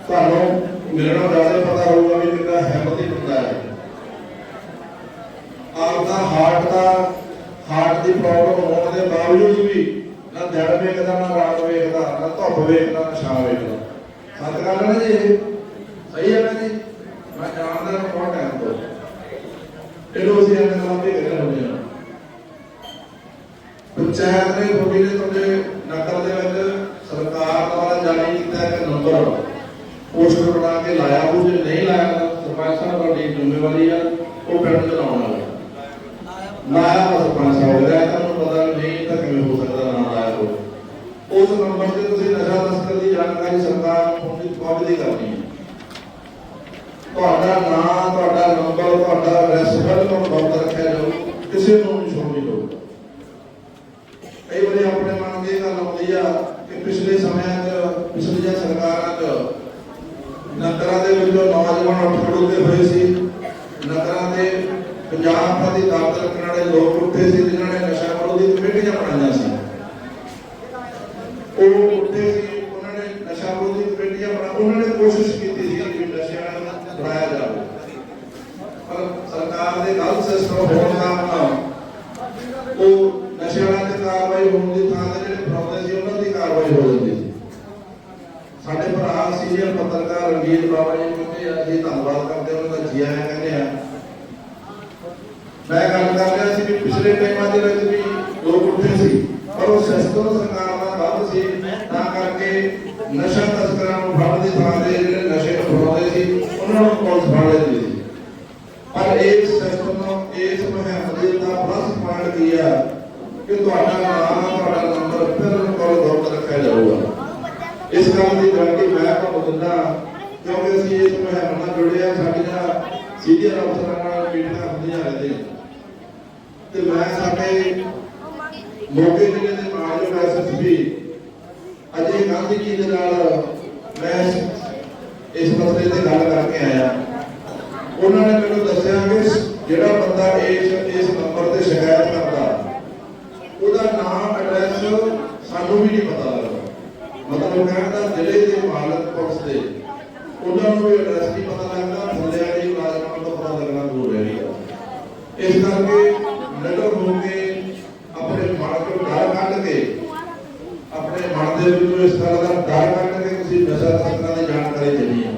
ਤੁਹਾਨੂੰ ਮੇਰੇ ਨਾਲ ਜ਼ਿਆਦਾ ਪਤਾ ਹੋਊਗਾ ਵੀ ਕਿੰਨਾ ਹਿੰਮਤੀ ਬੰਦਾ ਹੈ। ਆਪਦਾ ਹਾਰਟ ਦਾ ਹਾਰਟ ਦੀ ਪ੍ਰੋਬਲਮ ਹੋਣ ਦੇ ਬਾਵਜੂਦ ਵੀ ਨਾ ਦਿਨ ਵੇਖਦਾ, ਨਾ ਰਾਤ ਵੇਖਦਾ, ਨਾ ਧੁੱਪ ਵੇਖਦਾ, ਨਾ ਛਾਂ ਵੇਖਦਾ। ਸੱਚ ਗੱਲ ਹੈ ਜੀ ਇਹ ਸਹੀ ਹੈ ਨਾ ਜੀ ਮੈਂ ਜਾਣਦਾ ਹਾਂ ਬਹੁਤ ਟਾਈਮ ਤੋਂ ਇਹਨੂੰ ਅਸੀਂ ਇਹਨਾਂ ਨਾਲ ਵੀ ਪੰਚਾਇਤ ਨੇ ਤੁਹਾਡੀ ਨੇ ਤੁਹਾਡੇ ਨਕਲ ਦੇ ਵਿੱਚ ਸਰਕਾਰ ਦੁਆਰਾ ਜਾਰੀ ਕੀਤਾ ਇੱਕ ਨੰਬਰ ਪੋਸਟਰ ਬਣਾ ਕੇ ਲਾਇਆ, ਉਹ ਜੇ ਨਹੀਂ ਲਾਇਆ ਸਰਪੰਚ ਸਾਹਿਬ ਤੁਹਾਡੀ ਜ਼ਿੰਮੇਵਾਰੀ ਆ, ਉਹ ਪਿੰਡ ਚ ਵਾਲਾ। ਲਾਇਆ ਤਾਂ ਸਰਪੰਚ ਸਾਹਿਬ ਦਾ ਤੁਹਾਨੂੰ ਪਤਾ ਨਹੀਂ ਤਾਂ ਕਿਵੇਂ ਹੋ ਸਕਦਾ ਨਾ ਲਾਇਆ ਹੋ ਉਸ ਨੰਬਰ ਤੇ ਤੁਸੀਂ ਨਸ਼ਾ ਤਸਕਰ ਦੀ ਜਾਣਕਾਰੀ ਸਰਕਾਰ ਨੂੰ ਪਹੁੰਚੀ ਪਹੁੰਚਦੀ ਕਰਨੀ ਹੈ। ਤੁਹਾਡਾ ਤੁਹਾਡਾ ਐਡਰੈਸ ਬਿਲਕੁਲ ਬੰਦ ਰੱਖਿਆ ਜਾਊ ਕਿਸੇ ਨੂੰ ਨਹੀਂ ਛੋੜਨੀ ਲੋੜ ਕਈ ਵਾਰੀ ਆਪਣੇ ਮਨ ਦੀ ਇਹ ਗੱਲ ਆਉਂਦੀ ਆ ਕਿ ਪਿਛਲੇ ਸਮਿਆਂ 'ਚ ਪਿਛਲੀਆਂ ਸਰਕਾਰਾਂ 'ਚ ਨਗਰਾਂ ਦੇ ਵਿੱਚੋਂ ਨੌਜਵਾਨ ਉੱਠ ਖੜੋਤੇ ਹੋਏ ਸੀ ਨਗਰਾਂ ਦੇ ਪੰਜਾਬ ਪ੍ਰਤੀ ਦਰਦ ਰੱਖਣ ਵਾਲੇ ਲੋਕ ਉੱਠੇ ਸੀ ਜਿਨ੍ਹਾਂ ਨੇ ਨਸ਼ਾ ਵਿਰੋਧੀ ਕਮੇਟੀਆਂ ਬਣਾਈਆਂ ਸੀ ਉਹ ਉੱਠੇ ਸੀ ਉਹਨਾਂ ਨੇ ਨਸ਼ਾ ਵਿਰੋਧੀ ਕਮੇਟੀਆਂ ਬਣਾ ਉਹਨਾਂ ਨੇ ਕੋਸ਼ਿਸ਼ ਕੀਤੀ ਸੀ ਕਿ ਨਸ਼ਿਆਂ ਨੂੰ ਬਣਾਇਆ ਜਾਵੇ ਪਰ ਸਰਕਾਰ ਦੇ ਗਲਤ ਸਿਸਟਮ ਹੋਣ ਕਾਰਨ ਉਹ ਨਸ਼ਿਆਂ ਤੇ ਕਾਰਵਾਈ ਹੋਣ ਦੀ ਥਾਂ ਤੇ ਜਿਹੜੇ ਫਰਾਉਂਦੇ ਸੀ, ਉਹਨਾਂ ਦੀ ਕਾਰਵਾਈ ਹੋ ਜਾਂਦੀ ਸੀ। ਸਾਡੇ ਭਰਾ ਸੀਨੀਅਰ ਪੱਤਰਕਾਰ ਰਣਜੀਤ ਬਾਬਾ ਜੀ ਨੂੰ ਤੇ ਅਸੀਂ ਧੰਨਵਾਦ ਕਰਦੇ ਉਹਨਾਂ ਦਾ ਜੀ ਆਇਆਂ ਕਹਿੰਦੇ ਆ। ਮੈਂ ਗੱਲ ਕਰ ਰਿਹਾ ਸੀ ਕਿ ਪਿਛਲੇ ਟਾਈਮਾਂ ਦੇ ਵਿੱਚ ਵੀ ਲੋਕ ਉੱਠੇ ਸੀ, ਪਰ ਉਹ ਸਿਸਟਮ ਸਰਕਾਰ ਦਾ ਗਲਤ ਸੀ, ਤਾਂ ਕਰਕੇ ਨਸ਼ਾ ਤਸਕਰਾਂ ਨੂੰ ਫੜਨ ਦੀ ਥਾਂ ਤੇ ਜਿਹੜੇ ਨਸ਼ੇ ਨੂੰ ਫੜਾਉਂਦੇ ਸੀ ਉਹਨਾਂ ਨੂੰ ਪੁਲਿਸ ਫੜ ਲੈਂਦੀ ਸੀ ਪਰ ਇਸ ਸਿਸਟਮ ਨੂੰ ਇਸ ਮੁਹਿੰਮ ਦੇ ਦਾ ਪਲੱਸ ਪੁਆਇੰਟ ਕੀ ਆ ਕਿ ਤੁਹਾਡਾ ਨਾਮ ਤੁਹਾਡਾ ਨੰਬਰ ਬਿਲਕੁਲ ਗੁਪਤ ਰੱਖਿਆ ਜਾਊਗਾ ਇਸ ਦੀ ਗਾਰੰਟੀ ਮੈਂ ਤੁਹਾਨੂੰ ਦਿੰਦਾ, ਕਿਉਂਕਿ ਅਸੀਂ ਇਸ ਮੁਹਿੰਮ ਨਾਲ ਜੁੜੇ ਆ ਸਾਡੀਆਂ ਸੀਨੀਅਰ ਅਫਸਰਾਂ ਨਾਲ ਮੀਟਿੰਗਾਂ ਹੁੰਦੀਆਂ ਰਹਿੰਦੀਆਂ। ਤੇ ਮੈਂ ਸਾਡੇ ਮੋਗੇ ਜ਼ਿਲ੍ਹੇ ਦੇ ਮਾਨਯੋਗ ਐਸਐਸਪੀ ਅਜੇ ਗਾਂਧੀ ਜੀ ਦੇ ਨਾਲ ਮੈਂ ਇਸ- ਮਸਲੇ ਤੇ ਗੱਲ ਕਰਕੇ ਆਇਆ। ਉਹਨਾਂ ਨੇ ਮੈਨੂੰ ਦੱਸਿਆ ਕਿ ਜਿਹੜਾ ਬੰਦਾ ਇਸ ਇਸ ਨੰਬਰ ਤੇ ਸ਼ਿਕਾਇਤ ਕਰਦਾ, ਉਹਦਾ ਨਾਮ, ਐਡਰੈਸ ਸਾਨੂੰ ਵੀ ਨਹੀਂ ਪਤਾ ਲੱਗਦਾ। ਮਤਲਬ ਕਹਿਣ ਦਾ ਜ਼ਿਲ੍ਹੇ ਦੇ ਮਾਲਕ ਪੁਲਿਸ ਦੇ। ਉਹਨਾਂ ਨੂੰ ਵੀ ਐਡਰੈਸ ਨਹੀਂ ਪਤਾ ਲੱਗਦਾ? ਬੰਦਿਆਂ ਦੀ ਮੁਲਾਜ਼ਮਾਂ ਤੋਂ ਪਤਾ ਲੱਗਣਾ ਦੂਰ ਰਹਿ ਇਸ ਕਰਕੇ ਨਗਰ ਹੋ ਕੇ ਆਪਣੇ ਮਨ ਤੋਂ ਡਰ ਕੱਢ ਕੇ, ਆਪਣੇ ਮਨ ਦੇ ਵਿੱਚੋਂ ਇਸ ਤਰ੍ਹਾਂ ਦਾ ਡਰ ਕੱਢ ਕੇ ਤੁਸੀਂ ਨਸ਼ਾ ਤਸਕਰਾਂ ਦੀ ਜਾਣਕਾਰੀ ਦੇਣੀ ਹੈ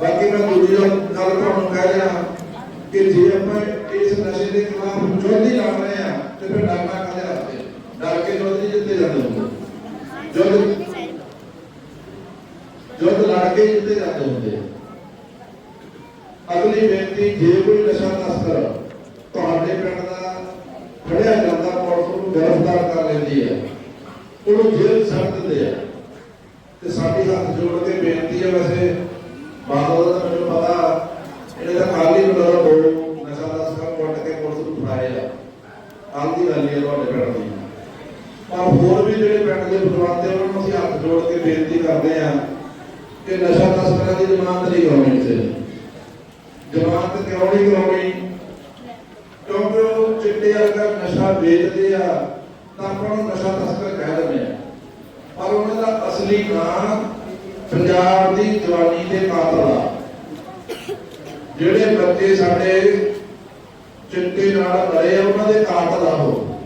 ਬਾਕੀ ਮੈਂ ਦੂਜੀ ਗੱਲ ਤੁਹਾਨੂੰ ਕਹਿ ਰਿਹਾ ਕਿ ਜੇ ਆਪਾਂ ਇਸ ਨਸ਼ੇ ਦੇ ਖਿਲਾਫ ਜੋਦੀ ਲੜ ਰਹੇ ਆ, ਤੇ ਫਿਰ ਡਰਨਾ ਕਾਹਦੇ ਵਾਸਤੇ? ਡਰ ਕੇ ਜੋਦੀ ਜਿੱਤੇ ਜਾਂਦੇ ਹੁੰਦੇ ਜਦ ਜਦ ਲੜ ਜਾਂਦੇ ਹੁੰਦੇ ਆ। ਅਗਲੀ ਬੇਨਤੀ, ਜੇ ਕੋਈ ਨਸ਼ਾ ਤਸਕਰ ਤੁਹਾਡੇ ਪਿੰਡ ਦਾ ਫੜਿਆ ਜਾਂਦਾ, ਪੁਲਿਸ ਨੂੰ ਗ੍ਰਿਫਤਾਰ ਕਰ ਲੈਂਦੀ ਹੈ। ਉਹਨੂੰ ਜੇਲ੍ਹ ਸੱਟ ਦਿੰਦੇ ਆ। ਤੇ ਸਾਡੀ ਹੱਥ ਜੋੜ ਕੇ ਬੇਨਤੀ ਹੈ, ਵੈਸੇ ਬਾਦਲ ਦਾ ਮੈਨੂੰ ਪਤਾ, ਇਹਨੇ ਖਾਲੀ ਬੜਾ ਦੋ ਨਸ਼ਾ ਤਸਕਰ ਕੁੱਟ ਕੇ ਪੁਲਿਸ ਨੂੰ ਫੜਾਏ ਕੱਲ ਦੀ ਗੱਲ ਹੈ ਤੁਹਾਡੇ ਪਿੰਡ ਦੀ। ਪਰ ਹੋਰ ਵੀ ਜਿਹੜੇ ਪਿੰਡ ਦੇ ਬੁਲਾਉਂਦੇ ਉਹਨਾਂ ਨੂੰ ਅਸੀਂ ਹੱਥ ਜੋੜ ਕੇ ਬੇਨਤੀ ਕਰਦੇ ਆ ਕਿ ਨਸ਼ਾ ਤਸਕਰਾਂ ਦੀ ਜ਼ਮਾਨਤ ਨਹੀਂ ਕਰਾਉਣੀ ਚਾਹੀਦੀ ਜਮਾਨਤ ਕਿਉਂ ਨਹੀਂ ਕਰਾਉਣੀ? ਕਿਉਂਕਿ ਉਹ ਚਿੱਟੇ ਵਰਗਾ ਨਸ਼ਾ ਵੇਚਦੇ ਆ, ਤਾਂ ਆਪਾਂ ਨੂੰ ਨਸ਼ਾ ਤਸਕਰ ਕਹਿ ਦਿੰਦੇ ਆ। ਪਰ ਉਹਨਾਂ ਦਾ ਅਸਲੀ ਨਾਮ ਪੰਜਾਬ ਦੀ ਜਵਾਨੀ ਦੇ ਕਾਤਲ ਆ। ਜਿਹੜੇ ਬੱਚੇ ਸਾਡੇ ਚਿੱਟੇ ਨਾਲ ਮਰੇ ਆ, ਉਹਨਾਂ ਦੇ ਕਾਤਲ ਆ ਉਹ।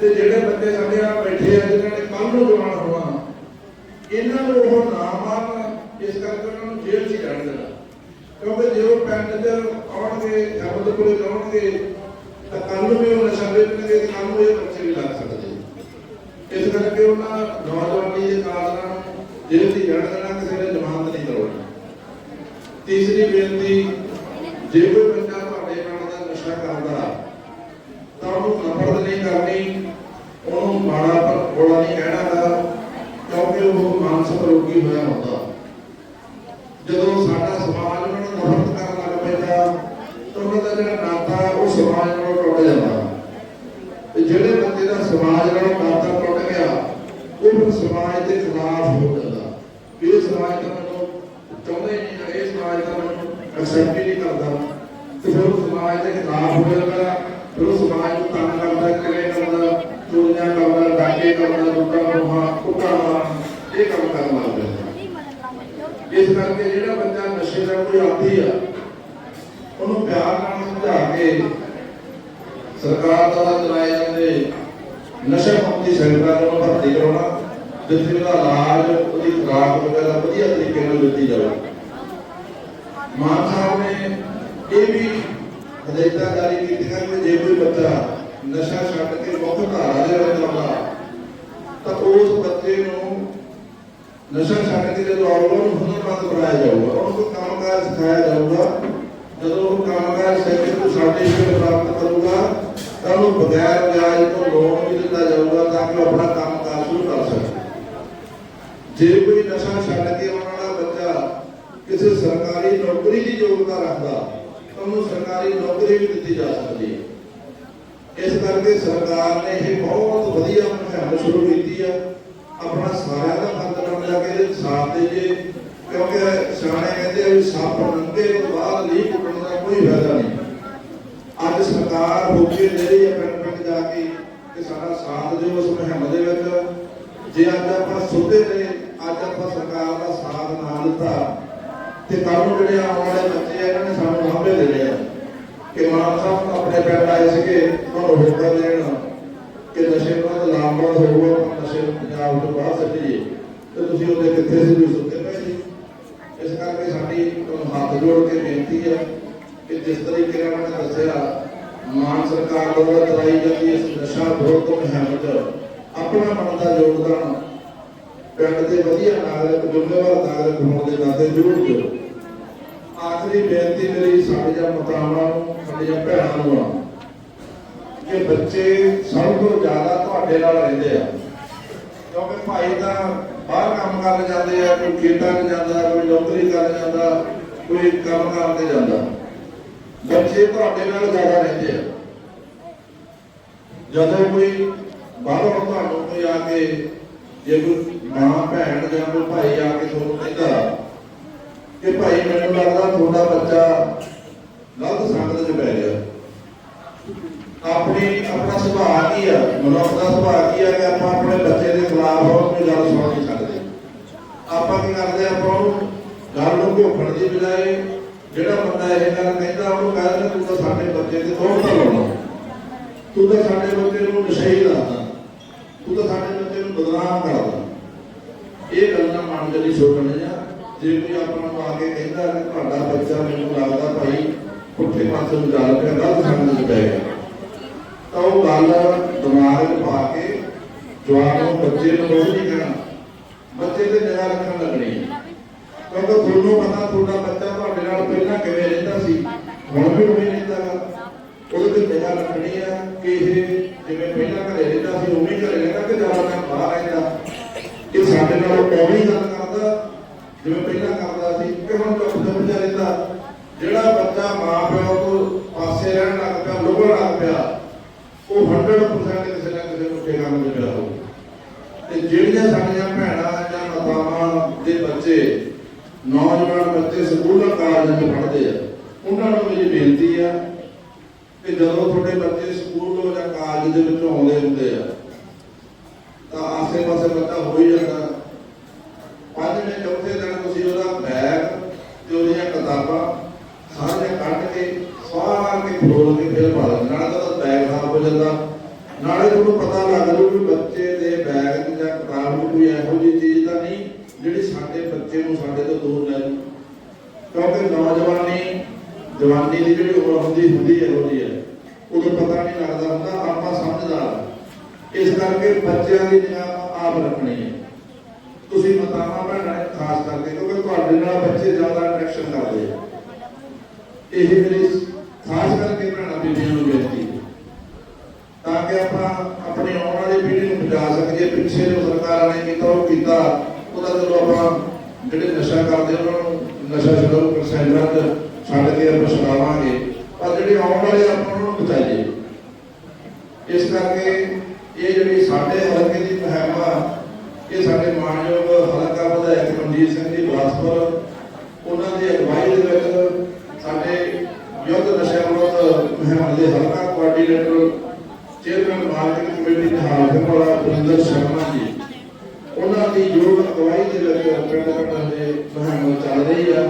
ਤੇ ਜਿਹੜੇ ਬੱਚੇ ਸਾਡੇ ਆ ਬੈਠੇ ਆ ਜਿਹਨਾਂ ਨੇ ਕੱਲ ਨੂੰ ਜਵਾਨ ਹੋਣਾ, ਇਹਨਾਂ ਨੂੰ ਉਹ ਨਾਮ ਆ ਇਸ ਕਰਕੇ ਉਹਨਾਂ ਨੂੰ ਜੇਲ੍ਹ 'ਚ ਹੀ ਦੇਣਾ। ਕਿਉਂਕਿ ਜੇ ਉਹ ਪਿੰਡ 'ਚ ਆਉਣਗੇ ਜਬਦ ਕੋਲੇ ਜਾਣਗੇ ਤਾਂ ਕੱਲ ਨੂੰ ਵੀ ਉਹ ਨਸ਼ਾ ਵੇਚਣਗੇ ਤੇ ਕੱਲ ਨੂੰ ਇਹ ਬੱਚੇ ਵੀ ਲੱਗ ਸਕਦੇ। ਇਸ ਕਰਕੇ ਉਹਨਾਂ ਨੌਜਵਾਨੀ ਦੇ ਕਾਰਨਾਂ ਨੂੰ ਜੇਲ੍ਹ 'ਚ ਹੀ ਦੇਣਾ, ਕਿਸੇ ਨੇ ਜ਼ਮਾਨਤ ਨਹੀਂ ਕਰਾਉਣੀ ਤੀਸਰੀ ਬੇਨਤੀ, ਜੇ ਕੋਈ ਬੱਚਾ ਤੁਹਾਡੇ ਪਿੰਡ ਦਾ ਨਸ਼ਾ ਕਰਦਾ, ਤਾਂ ਉਹਨੂੰ ਨਫ਼ਰਤ ਨਹੀਂ ਕਰਨੀ, ਉਹਨੂੰ ਮਾੜਾ ਪਰ ਬੋਲਾ ਨਹੀਂ ਕਹਿਣਾ ਦਾ ਕਿਉਂਕਿ ਉਹ ਮਾਨਸਿਕ ਰੋਗੀ ਹੋਇਆ ਹੁੰਦਾ। ਜਦੋਂ ਸਾਡਾ ਸਮਾਜ ਉਹਨਾਂ ਨੂੰ ਨਫ਼ਰਤ ਕਰਨ ਲੱਗ ਪੈਂਦਾ, ਤਾਂ ਉਹਨਾਂ ਦਾ ਜਿਹੜਾ ਨਾਤਾ ਉਹ ਸਮਾਜ ਨਾਲੋਂ ਟੁੱਟ ਜਾਂਦਾ। ਤੇ ਜਿਹੜੇ ਬੰਦੇ ਦਾ ਸਮਾਜ ਨਾਲੋਂ ਨਾਤਾ ਟੁੱਟ ਗਿਆ, ਉਹ ਫਿਰ ਸਮਾਜ ਦੇ ਖਿਲਾਫ ਹੋ ਜਾਂਦਾ। ਇਹ ਸਮਾਜ ਤਾਂ ਮੈਨੂੰ ਚਾਹੁੰਦਾ ਨਹੀਂ, ਇਹ ਸਮਾਜ ਤਾਂ ਮੈਨੂੰ ਐਕਸੈਪਟ ਨਹੀਂ ਕਰਦਾ। ਤੇ ਫਿਰ ਉਹ ਸਮਾਜ ਦੇ ਖਿਲਾਫ ਹੋ ਜਾਂਦਾ, ਫਿਰ ਉਹ ਸਮਾਜ ਨੂੰ ਤੰਗ ਕਰਦਾ, ਕਿਵੇਂ ਕਰਦਾ, ਚੋਰੀਆਂ ਕਰਦਾ ਡਾਕੇ ਕਰਦਾ ਲੁੱਟਾਂ ਖੋਹਾਂ ਕੁੱਟਾਂ ਮਾਰਨ ਇਹ ਕੰਮ ਕਰਨ ਲੱਗ ਜਾਂਦਾ। ਇਸ ਕਰਕੇ ਜਿਹੜਾ ਬੱਚਾ ਨਸ਼ੇ ਦਾ ਕੋਈ ਆਦੀ ਆ, ਉਹਨੂੰ ਪਿਆਰ ਨਾਲ ਸਮਝਾ ਕੇ ਸਰਕਾਰ ਦੁਆਰਾ ਚਲਾਏ ਜਾਂਦੇ ਨਸ਼ਾ ਮੁਕਤੀ ਸੈਂਟਰਾਂ ਨੂੰ ਭਰਤੀ ਕਰਾਉਣਾ ਜਿੱਥੇ ਉਹਦਾ ਇਲਾਜ, ਉਹਦੀ ਖੁਰਾਕ ਵਗੈਰਾ ਵਧੀਆ ਤਰੀਕੇ ਨਾਲ ਦਿੱਤੀ ਜਾਵੇ। ਮਾਨ ਸਾਹਿਬ ਨੇ ਇਹ ਵੀ ਹਦਾਇਤਾਂ ਜਾਰੀ ਕੀਤੀਆਂ ਕਿ ਜੇ ਕੋਈ ਬੱਚਾ ਨਸ਼ਾ ਛੱਡ ਕੇ ਮੁੱਖ ਧਾਰਾ ਦੇ ਵਿੱਚ ਆਉਂਦਾ ਤਾਂ ਉਸ ਬੱਚੇ ਨੂੰ ਨਸ਼ਾ ਛੱਡ ਕੇ ਜਦੋਂ ਆਊਗਾ ਉਹਨੂੰ ਹੁਨਰਮੰਦ ਬਣਾਇਆ ਜਾਊਗਾ। ਉਹਨੂੰ ਕੰਮਕਾਰ ਸਿਖਾਇਆ ਜਾਊਗਾ। ਜਦੋਂ ਉਹ ਕੰਮਕਾਰ ਸਿੱਖ ਕੇ ਕੋਈ ਸਰਟੀਫਿਕੇਟ ਪ੍ਰਾਪਤ ਕਰੂਗਾ, ਤਾਂ ਉਹਨੂੰ ਬਗੈਰ ਵਿਆਜ ਤੋਂ ਲੋਨ ਵੀ ਦਿੱਤਾ ਜਾਊਗਾ, ਤਾਂ ਕਿ ਉਹ ਆਪਣਾ ਕੰਮਕਾਰ ਸ਼ੁਰੂ ਕਰ ਸਕੇ। ਜੇ ਕੋਈ ਨਸ਼ਾ ਛੱਡ ਕੇ ਆਉਣ ਵਾਲਾ ਬੱਚਾ ਕਿਸੇ ਸਰਕਾਰੀ ਨੌਕਰੀ ਦੀ ਯੋਗਤਾ ਰੱਖਦਾ, ਤਾਂ ਉਹਨੂੰ ਸਰਕਾਰੀ ਨੌਕਰੀ ਵੀ ਦਿੱਤੀ ਜਾ ਸਕਦੀ ਹੈ। ਇਸ ਕਰਕੇ ਸਰਕਾਰ ਨੇ ਇਹ ਬਹੁਤ ਵਧੀਆ ਮੁਹਿੰਮ ਸ਼ੁਰੂ ਕੀਤੀ ਆ ਆਪਣਾ ਸਾਰਿਆਂ ਦਾ ਫਰਜ਼ ਬਣਦਾ ਇਹਦੇ ਸਾਥ ਦੇਈਏ ਕਿਉਂਕਿ ਸਿਆਣੇ ਕਹਿੰਦੇ ਆ ਵੀ ਸੱਪ ਨੰਗੇ ਤੋਂ ਬਾਅਦ ਨਹੀਂ ਕੁੱਟਣ ਦਾ ਕੋਈ ਫਾਇਦਾ ਨਹੀਂ। ਅੱਜ ਸਰਕਾਰ ਹੋਕੇ ਦੇ ਰਹੀ ਹੈ ਪਿੰਡ ਪਿੰਡ ਜਾ ਕੇ ਕਿ ਸਾਡਾ ਸਾਥ ਦਿਓ ਉਸ ਮੁਹਿੰਮ ਦੇ ਵਿੱਚ। ਜੇ ਅੱਜ ਆਪਾਂ ਸੁੱਤੇ ਰਹੇ ਅੱਜ ਆਪਾਂ ਸਰਕਾਰ ਦਾ ਸਾਥ ਨਾ ਦਿੱਤਾ, ਤੇ ਕੱਲ ਨੂੰ ਜਿਹੜੇ ਆਉਣ ਵਾਲੇ ਬੱਚੇ ਆ, ਇਹਨਾਂ ਨੇ ਸਾਨੂੰ ਵਾਅਦੇ ਦੇਣੇ ਆ ਕਿ ਮਾਨ ਸਾਹਿਬ ਆਪਣੇ ਪਿੰਡ ਆਏ ਸੀਗੇ ਤੁਹਾਨੂੰ ਹੁਕਮ ਦੇਣ, ਕਿ ਨਸ਼ੇ ਤੋਂ ਲਾਮਬੰਦ ਹੋਊਗਾ, ਨਸ਼ੇ ਪੰਜਾਬ ਤੋਂ ਬਾਹਰ ਸੱਟੀਏ ਤੇ ਤੁਸੀਂ ਉਹਦੇ ਕਿੱਥੇ ਸੀ ਵੀ ਸੁੱਤੇ ਪਏ ਸੀ? ਇਸ ਕਰਕੇ ਸਾਡੀ ਹੱਥ ਜੋੜ ਕੇ ਬੇਨਤੀ ਹੈ ਕਿ ਜਿਸ ਤਰੀਕੇ ਨਾਲ ਮੈਂ ਦੱਸਿਆ, ਮਾਨ ਸਰਕਾਰ ਦੁਆਰਾ ਚਲਾਈ ਜਾਂਦੀ ਇਸ ਨਸ਼ਾ ਵਿਰੋਧ ਮੁਹਿੰਮ 'ਚ ਆਪਣਾ ਬਣਦਾ ਯੋਗਦਾਨ ਪਿੰਡ ਦੇ ਵਧੀਆ ਨਾਗਰਿਕ, ਜ਼ਿੰਮੇਵਾਰ ਨਾਗਰਿਕ ਹੋਣ ਦੇ ਨਾਤੇ ਜ਼ਰੂਰ ਦਿਓ। ਆਖਰੀ ਬੇਨਤੀ ਮੇਰੀ ਸਾਡੀਆਂ ਮਾਤਾਵਾਂ ਨੂੰ ਸਾਡੀਆਂ ਭੈਣਾਂ ਨੂੰ ਆ ਕਿ ਬੱਚੇ ਸਭ ਤੋਂ ਜ਼ਿਆਦਾ ਤੁਹਾਡੇ ਨਾਲ ਰਹਿੰਦੇ ਆ। ਕਿਉਂਕਿ ਭਾਈ ਤਾਂ ਬਾਹਰ ਕੰਮ ਕਰਨ ਜਾਂਦੇ ਆ, ਕੋਈ ਖੇਤਾਂ 'ਚ ਜਾਂਦਾ, ਕੋਈ ਨੌਕਰੀ ਕਰਨ ਜਾਂਦਾ, ਕੋਈ ਕੰਮ ਕਰਨ ਤੇ ਜਾਂਦਾ। ਬੱਚੇ ਤੁਹਾਡੇ ਨਾਲ ਜ਼ਿਆਦਾ ਰਹਿੰਦੇ ਆ। ਜਦੋਂ ਕੋਈ ਬਾਹਰੋਂ ਤੁਹਾਨੂੰ ਕੋਈ ਆ ਕੇ, ਜੇ ਕੋਈ ਮਾਂ, ਭੈਣ ਜਾਂ ਕੋਈ ਭਾਈ ਆ ਕੇ ਤੁਹਾਨੂੰ ਕਹਿੰਦਾ, ਕਿ ਭਾਈ ਮੈਨੂੰ ਲੱਗਦਾ ਤੁਹਾਡਾ ਬੱਚਾ ਗਲਤ ਸੰਗਤ 'ਚ ਪੈ ਗਿਆ ਆਪਣੀ ਆਪਣਾ ਸੁਭਾਅ ਕੀ ਆ ਮਨੁੱਖ ਦਾ ਸੁਭਾਅ ਕੀ ਆ ਕਿ ਆਪਾਂ ਆਪਣੇ ਬੱਚੇ ਦੇ ਖਿਲਾਫ ਕੋਈ ਗੱਲ ਸੁਣ ਨਹੀਂ ਸਕਦੇ ਆਪਾਂ ਕੀ ਕਰਦੇ ਆ ਆਪਾਂ ਉਹਨੂੰ ਗੱਲ ਨੂੰ ਘੋਖਣ ਦੀ ਬਜਾਏ ਜਿਹੜਾ ਬੰਦਾ ਇਹ ਗੱਲ ਕਹਿੰਦਾ, ਉਹਨੂੰ ਕਹਿੰਦਾ ਤੂੰ ਤਾਂ ਸਾਡੇ ਬੱਚੇ ਤੇ ਦੋੜ ਤਾਂ ਲਾਉਣਾ। ਤੂੰ ਤਾਂ ਸਾਡੇ ਬੱਚੇ ਨੂੰ ਨਸ਼ਈ ਲਾਦਾ ਤੂੰ ਤਾਂ ਸਾਡੇ ਬੱਚੇ ਨੂੰ ਬਦਨਾਮ ਕਰਦਾ ਇਹ ਗੱਲਾਂ ਮਨ ਦੇ ਲਈ ਸੋਚਣੀਆਂ ਜੇ ਕੋਈ ਆਪਾਂ ਨੂੰ ਆ ਕੇ ਕਹਿੰਦਾ ਕਿ ਤੁਹਾਡਾ ਬੱਚਾ ਮੈਨੂੰ ਲੱਗਦਾ ਭਾਈ ਪੁੱਠੇ ਪਾਸੇ ਨੂੰ ਜਾ ਰਿਹਾ ਗਲਤ ਸੰਗਤ 'ਚ ਪੈ ਗਿਆ। ਤਾਂ ਉਹ ਗੱਲ ਦਿਮਾਗ 'ਚ ਪਾ ਕੇ ਜਵਾਨ ਨੂੰ ਬੱਚੇ ਨੂੰ ਕੁਝ ਨਹੀਂ ਕਹਿਣਾ ਬੱਚੇ ਤੇ ਨਿਗਾਹ ਰੱਖਣ ਲੱਗਣੀ ਹੈ। ਕਿਉਂਕਿ ਤੁਹਾਨੂੰ ਪਤਾ ਤੁਹਾਡਾ ਬੱਚਾ ਤੁਹਾਡੇ ਨਾਲ ਪਹਿਲਾਂ ਕਿਵੇਂ ਰਹਿੰਦਾ ਸੀ, ਹੁਣ ਵੀ ਉਵੇਂ ਰਹਿੰਦਾ। ਉਹਦੇ ਤੇ ਨਿਗਾਹ ਰੱਖਣੀ ਆ ਕਿ ਇਹ ਜਿਵੇਂ ਪਹਿਲਾਂ ਘਰੇ ਰਹਿੰਦਾ ਸੀ ਉਵੇਂ ਹੀ ਘਰੇ ਰਹਿੰਦਾ ਕਿ ਜ਼ਿਆਦਾ ਟਾਈਮ ਬਾਹਰ ਰਹਿੰਦਾ ਕਿ ਸਾਡੇ ਨਾਲ ਉਵੇਂ ਹੀ ਗੱਲ ਕਰਦਾ ਜਿਵੇਂ ਪਹਿਲਾਂ ਕਰਦਾ ਸੀ ਕਿ ਹੁਣ ਚੁੱਪ ਚੁੱਪ ਜਿਹਾ ਰਹਿੰਦਾ ਜਿਹੜਾ ਬੱਚਾ ਮਾਂ ਪਿਓ ਤੋਂ ਪਾਸੇ ਰਹਿਣ ਲੱਗ ਪਿਆ ਲੁਕਣ ਲੱਗ ਪਿਆ ਉਹ 100% ਕਿਸੇ ਨਾ ਕਿਸੇ ਨੂੰ ਠੇਕਾ ਮਿਲ ਗਿਆ ਹੋਊ ਤੇ ਜਿਹੜੀਆਂ ਸਾਡੀਆਂ ਭੈਣਾਂ ਜਾਂ ਮਾਤਾਵਾਂ ਦੇ ਬੱਚੇ ਨੌਜਵਾਨ ਬੱਚੇ ਸਕੂਲਾਂ ਕਾਲਜਾਂ 'ਚ ਪੜ੍ਹਦੇ ਆ ਉਹਨਾਂ ਨੂੰ ਮੇਰੀ ਬੇਨਤੀ ਆ ਕਿ ਜਦੋਂ ਤੁਹਾਡੇ ਬੱਚੇ ਸਕੂਲ ਜਾਂ ਕਾਲਜ ਦੇ ਵਿੱਚੋਂ ਆਉਂਦੇ ਹੁੰਦੇ ਆ ਤਾਂ ਆਸੇ-ਪਾਸੇ ਬੱਚਾ ਹੋ ਹੀ ਜਾਂਦਾ ਪੰਜਵੇਂ ਚੌਥੇ ਦਿਨ ਤੁਸੀਂ ਉਹਦਾ ਬੈਗ ਤੇ ਉਹਦੀਆਂ ਕਿਤਾਬਾਂ ਸਾਰੀਆਂ ਕੱਢ ਕੇ ਸਾਰ ਕੇ ਫਰੋਲ ਕੇ ਫਿਰ ਪਾ ਦਿੰਦੇ ਨਾਲੇ ਤਾਂ ਉਹਦਾ ਬੈਗ ਸਾਫ਼ ਹੋ ਜਾਂਦਾ ਨਾਲੇ ਤੁਹਾਨੂੰ ਪਤਾ ਲੱਗ ਜੂ ਕਿ ਬੱਚੇ ਦੇ ਬੈਗ 'ਚ ਜਾਂ ਕਿਤਾਬ 'ਚ ਕੋਈ ਇਹੋ ਜਿਹੀ ਚੀਜ਼ ਤਾਂ ਨਹੀਂ ਜਿਹੜੀ ਸਾਡੇ ਬੱਚੇ ਨੂੰ ਸਾਡੇ ਤੋਂ ਦੂਰ ਲੈ ਜੂ ਕਿਉਂਕਿ ਨੌਜਵਾਨੀ, ਜਵਾਨੀ ਦੀ ਜਿਹੜੀ ਉਮਰ ਹੁੰਦੀ ਹੁੰਦੀ ਹੈ ਹੁੰਦੀ ਹੈ। ਉਦੋਂ ਪਤਾ ਨਹੀਂ ਲੱਗਦਾ ਹੁੰਦਾ, ਆਪਾਂ ਸਮਝਦਾਰ ਇਸ ਕਰਕੇ ਬੱਚਿਆਂ ਦੀ ਨਿਗਾਹ ਆਪ ਰੱਖਣੀ ਹੈ। ਤੁਸੀਂ ਮਾਤਾਵਾਂ, ਭੈਣਾਂ, ਖਾਸ ਕਰਕੇ, ਕਿਉਂਕਿ ਤੁਹਾਡੇ ਨਾਲ ਬੱਚੇ ਜ਼ਿਆਦਾ ਅਟਰੈਕਸ਼ਨ ਕਰਦੇ ਆ। ਇਹ ਮੇਰੀ ਖਾਸ ਕਰਕੇ ਭੈਣਾਂ ਬੀਬੀਆਂ ਨੂੰ ਬੇਨਤੀ ਤਾਂ ਕਿ ਆਪਾਂ ਆਪਣੀ ਆਉਣ ਵਾਲੀ ਪੀੜ੍ਹੀ ਨੂੰ ਬਚਾ ਸਕੀਏ, ਪਿੱਛੇ ਜੋ ਸਰਕਾਰਾਂ ਨੇ ਕੀਤਾ, ਉਹ ਕੀਤਾ। ਉਹਦਾ ਜਦੋਂ ਆਪਾਂ ਜਿਹੜੇ ਨਸ਼ਾ ਕਰਦੇ ਉਹਨਾਂ ਨੂੰ ਨਸ਼ਾ ਛਡਾਊ ਪਰਸੈਂਟਾਂ ਚ ਛੱਡ ਕੇ ਆਪਾਂ ਛਡਾਵਾਂਗੇ ਪਰ ਜਿਹੜੇ ਆਉਣ ਵਾਲੇ ਆਪਾਂ ਉਹਨਾਂ ਨੂੰ ਬਚਾਈਏ। ਇਸ ਕਰਕੇ ਇਹ ਜਿਹੜੀ ਸਾਡੇ ਹਲਕੇ ਦੀ ਮੁਹਿੰਮ ਆ ਇਹ ਸਾਡੇ ਮਾਨਯੋਗ ਹਲਕਾ ਵਿਧਾਇਕ ਮਨਜੀਤ ਸਿੰਘ ਜੀ ਬਲਾਸਪੁਰ ਉਹਨਾਂ ਦੀ ਅਗਵਾਈ ਦੇ ਵਿੱਚ ਸਾਡੇ ਯੁੱਧ ਨਸ਼ਾ ਵਿਰੋਧ ਮੁਹਿੰਮ ਦੇ ਹਲਕਾ ਕੋਆਰਡੀਨੇਟਰ ਚੇਅਰਮੈਨ ਮਾਰਕੀਟ ਕਮੇਟੀ ਦੇ ਹਾਲਤ ਵਾਲਾ ਬਰਿੰਦਰ ਸ਼ਰਮਾ ਜੀ। ਉਹਨਾਂ ਦੀ ਯੋਗ ਅਗਵਾਈ ਦੇ ਵਿੱਚ ਪਿੰਡ ਪਿੰਡ ਦੇ ਮੁਹਿੰਮ ਚੱਲ ਰਹੀ ਆ।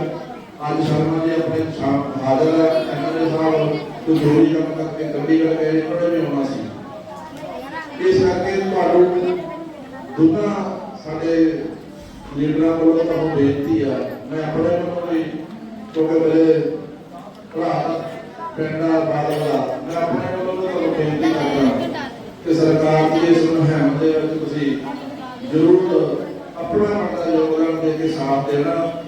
ਅੱਜ ਸ਼ਰਮਾ ਜੀ ਆਪਣੇ ਸ਼ਾਮ ਹਾਜ਼ਰ ਆ। ਐਮਐਲਏ ਸਾਹਿਬ ਕੋਈ ਜ਼ਰੂਰੀ ਕੰਮ ਕਰਕੇ ਗੱਡੀ ਕਰਕੇ ਇਹਨਾਂ ਨੇ ਵੀ ਆਉਣਾ ਸੀ। ਇਸ ਕਰਕੇ ਤੁਹਾਨੂੰ ਦੋਨਾਂ ਸਾਡੇ ਲੀਡਰਾਂ ਵੱਲੋਂ ਤੁਹਾਨੂੰ ਬੇਨਤੀ ਆ। ਮੈਂ ਆਪਣੇ ਵੱਲੋਂ ਵੀ ਕਿਉਂਕਿ ਮੇਰੇ ਭਰਾ ਪਿੰਡ ਦਾ ਬਾਦਲ ਮੈਂ ਆਪਣੇ ਵੱਲੋਂ ਤੁਹਾਨੂੰ ਬੇਨਤੀ ਕਰਦਾ ਕਿ ਸਰਕਾਰ ਦੀ ਇਸ ਮੁਹਿੰਮ ਦੇ ਵਿੱਚ ਤੁਸੀਂ ਜ਼ਰੂਰ ਆਪਣਾ ਵੱਡਾ ਯੋਗਦਾਨ ਦੇ ਕੇ ਸਾਥ ਦੇਣਾ।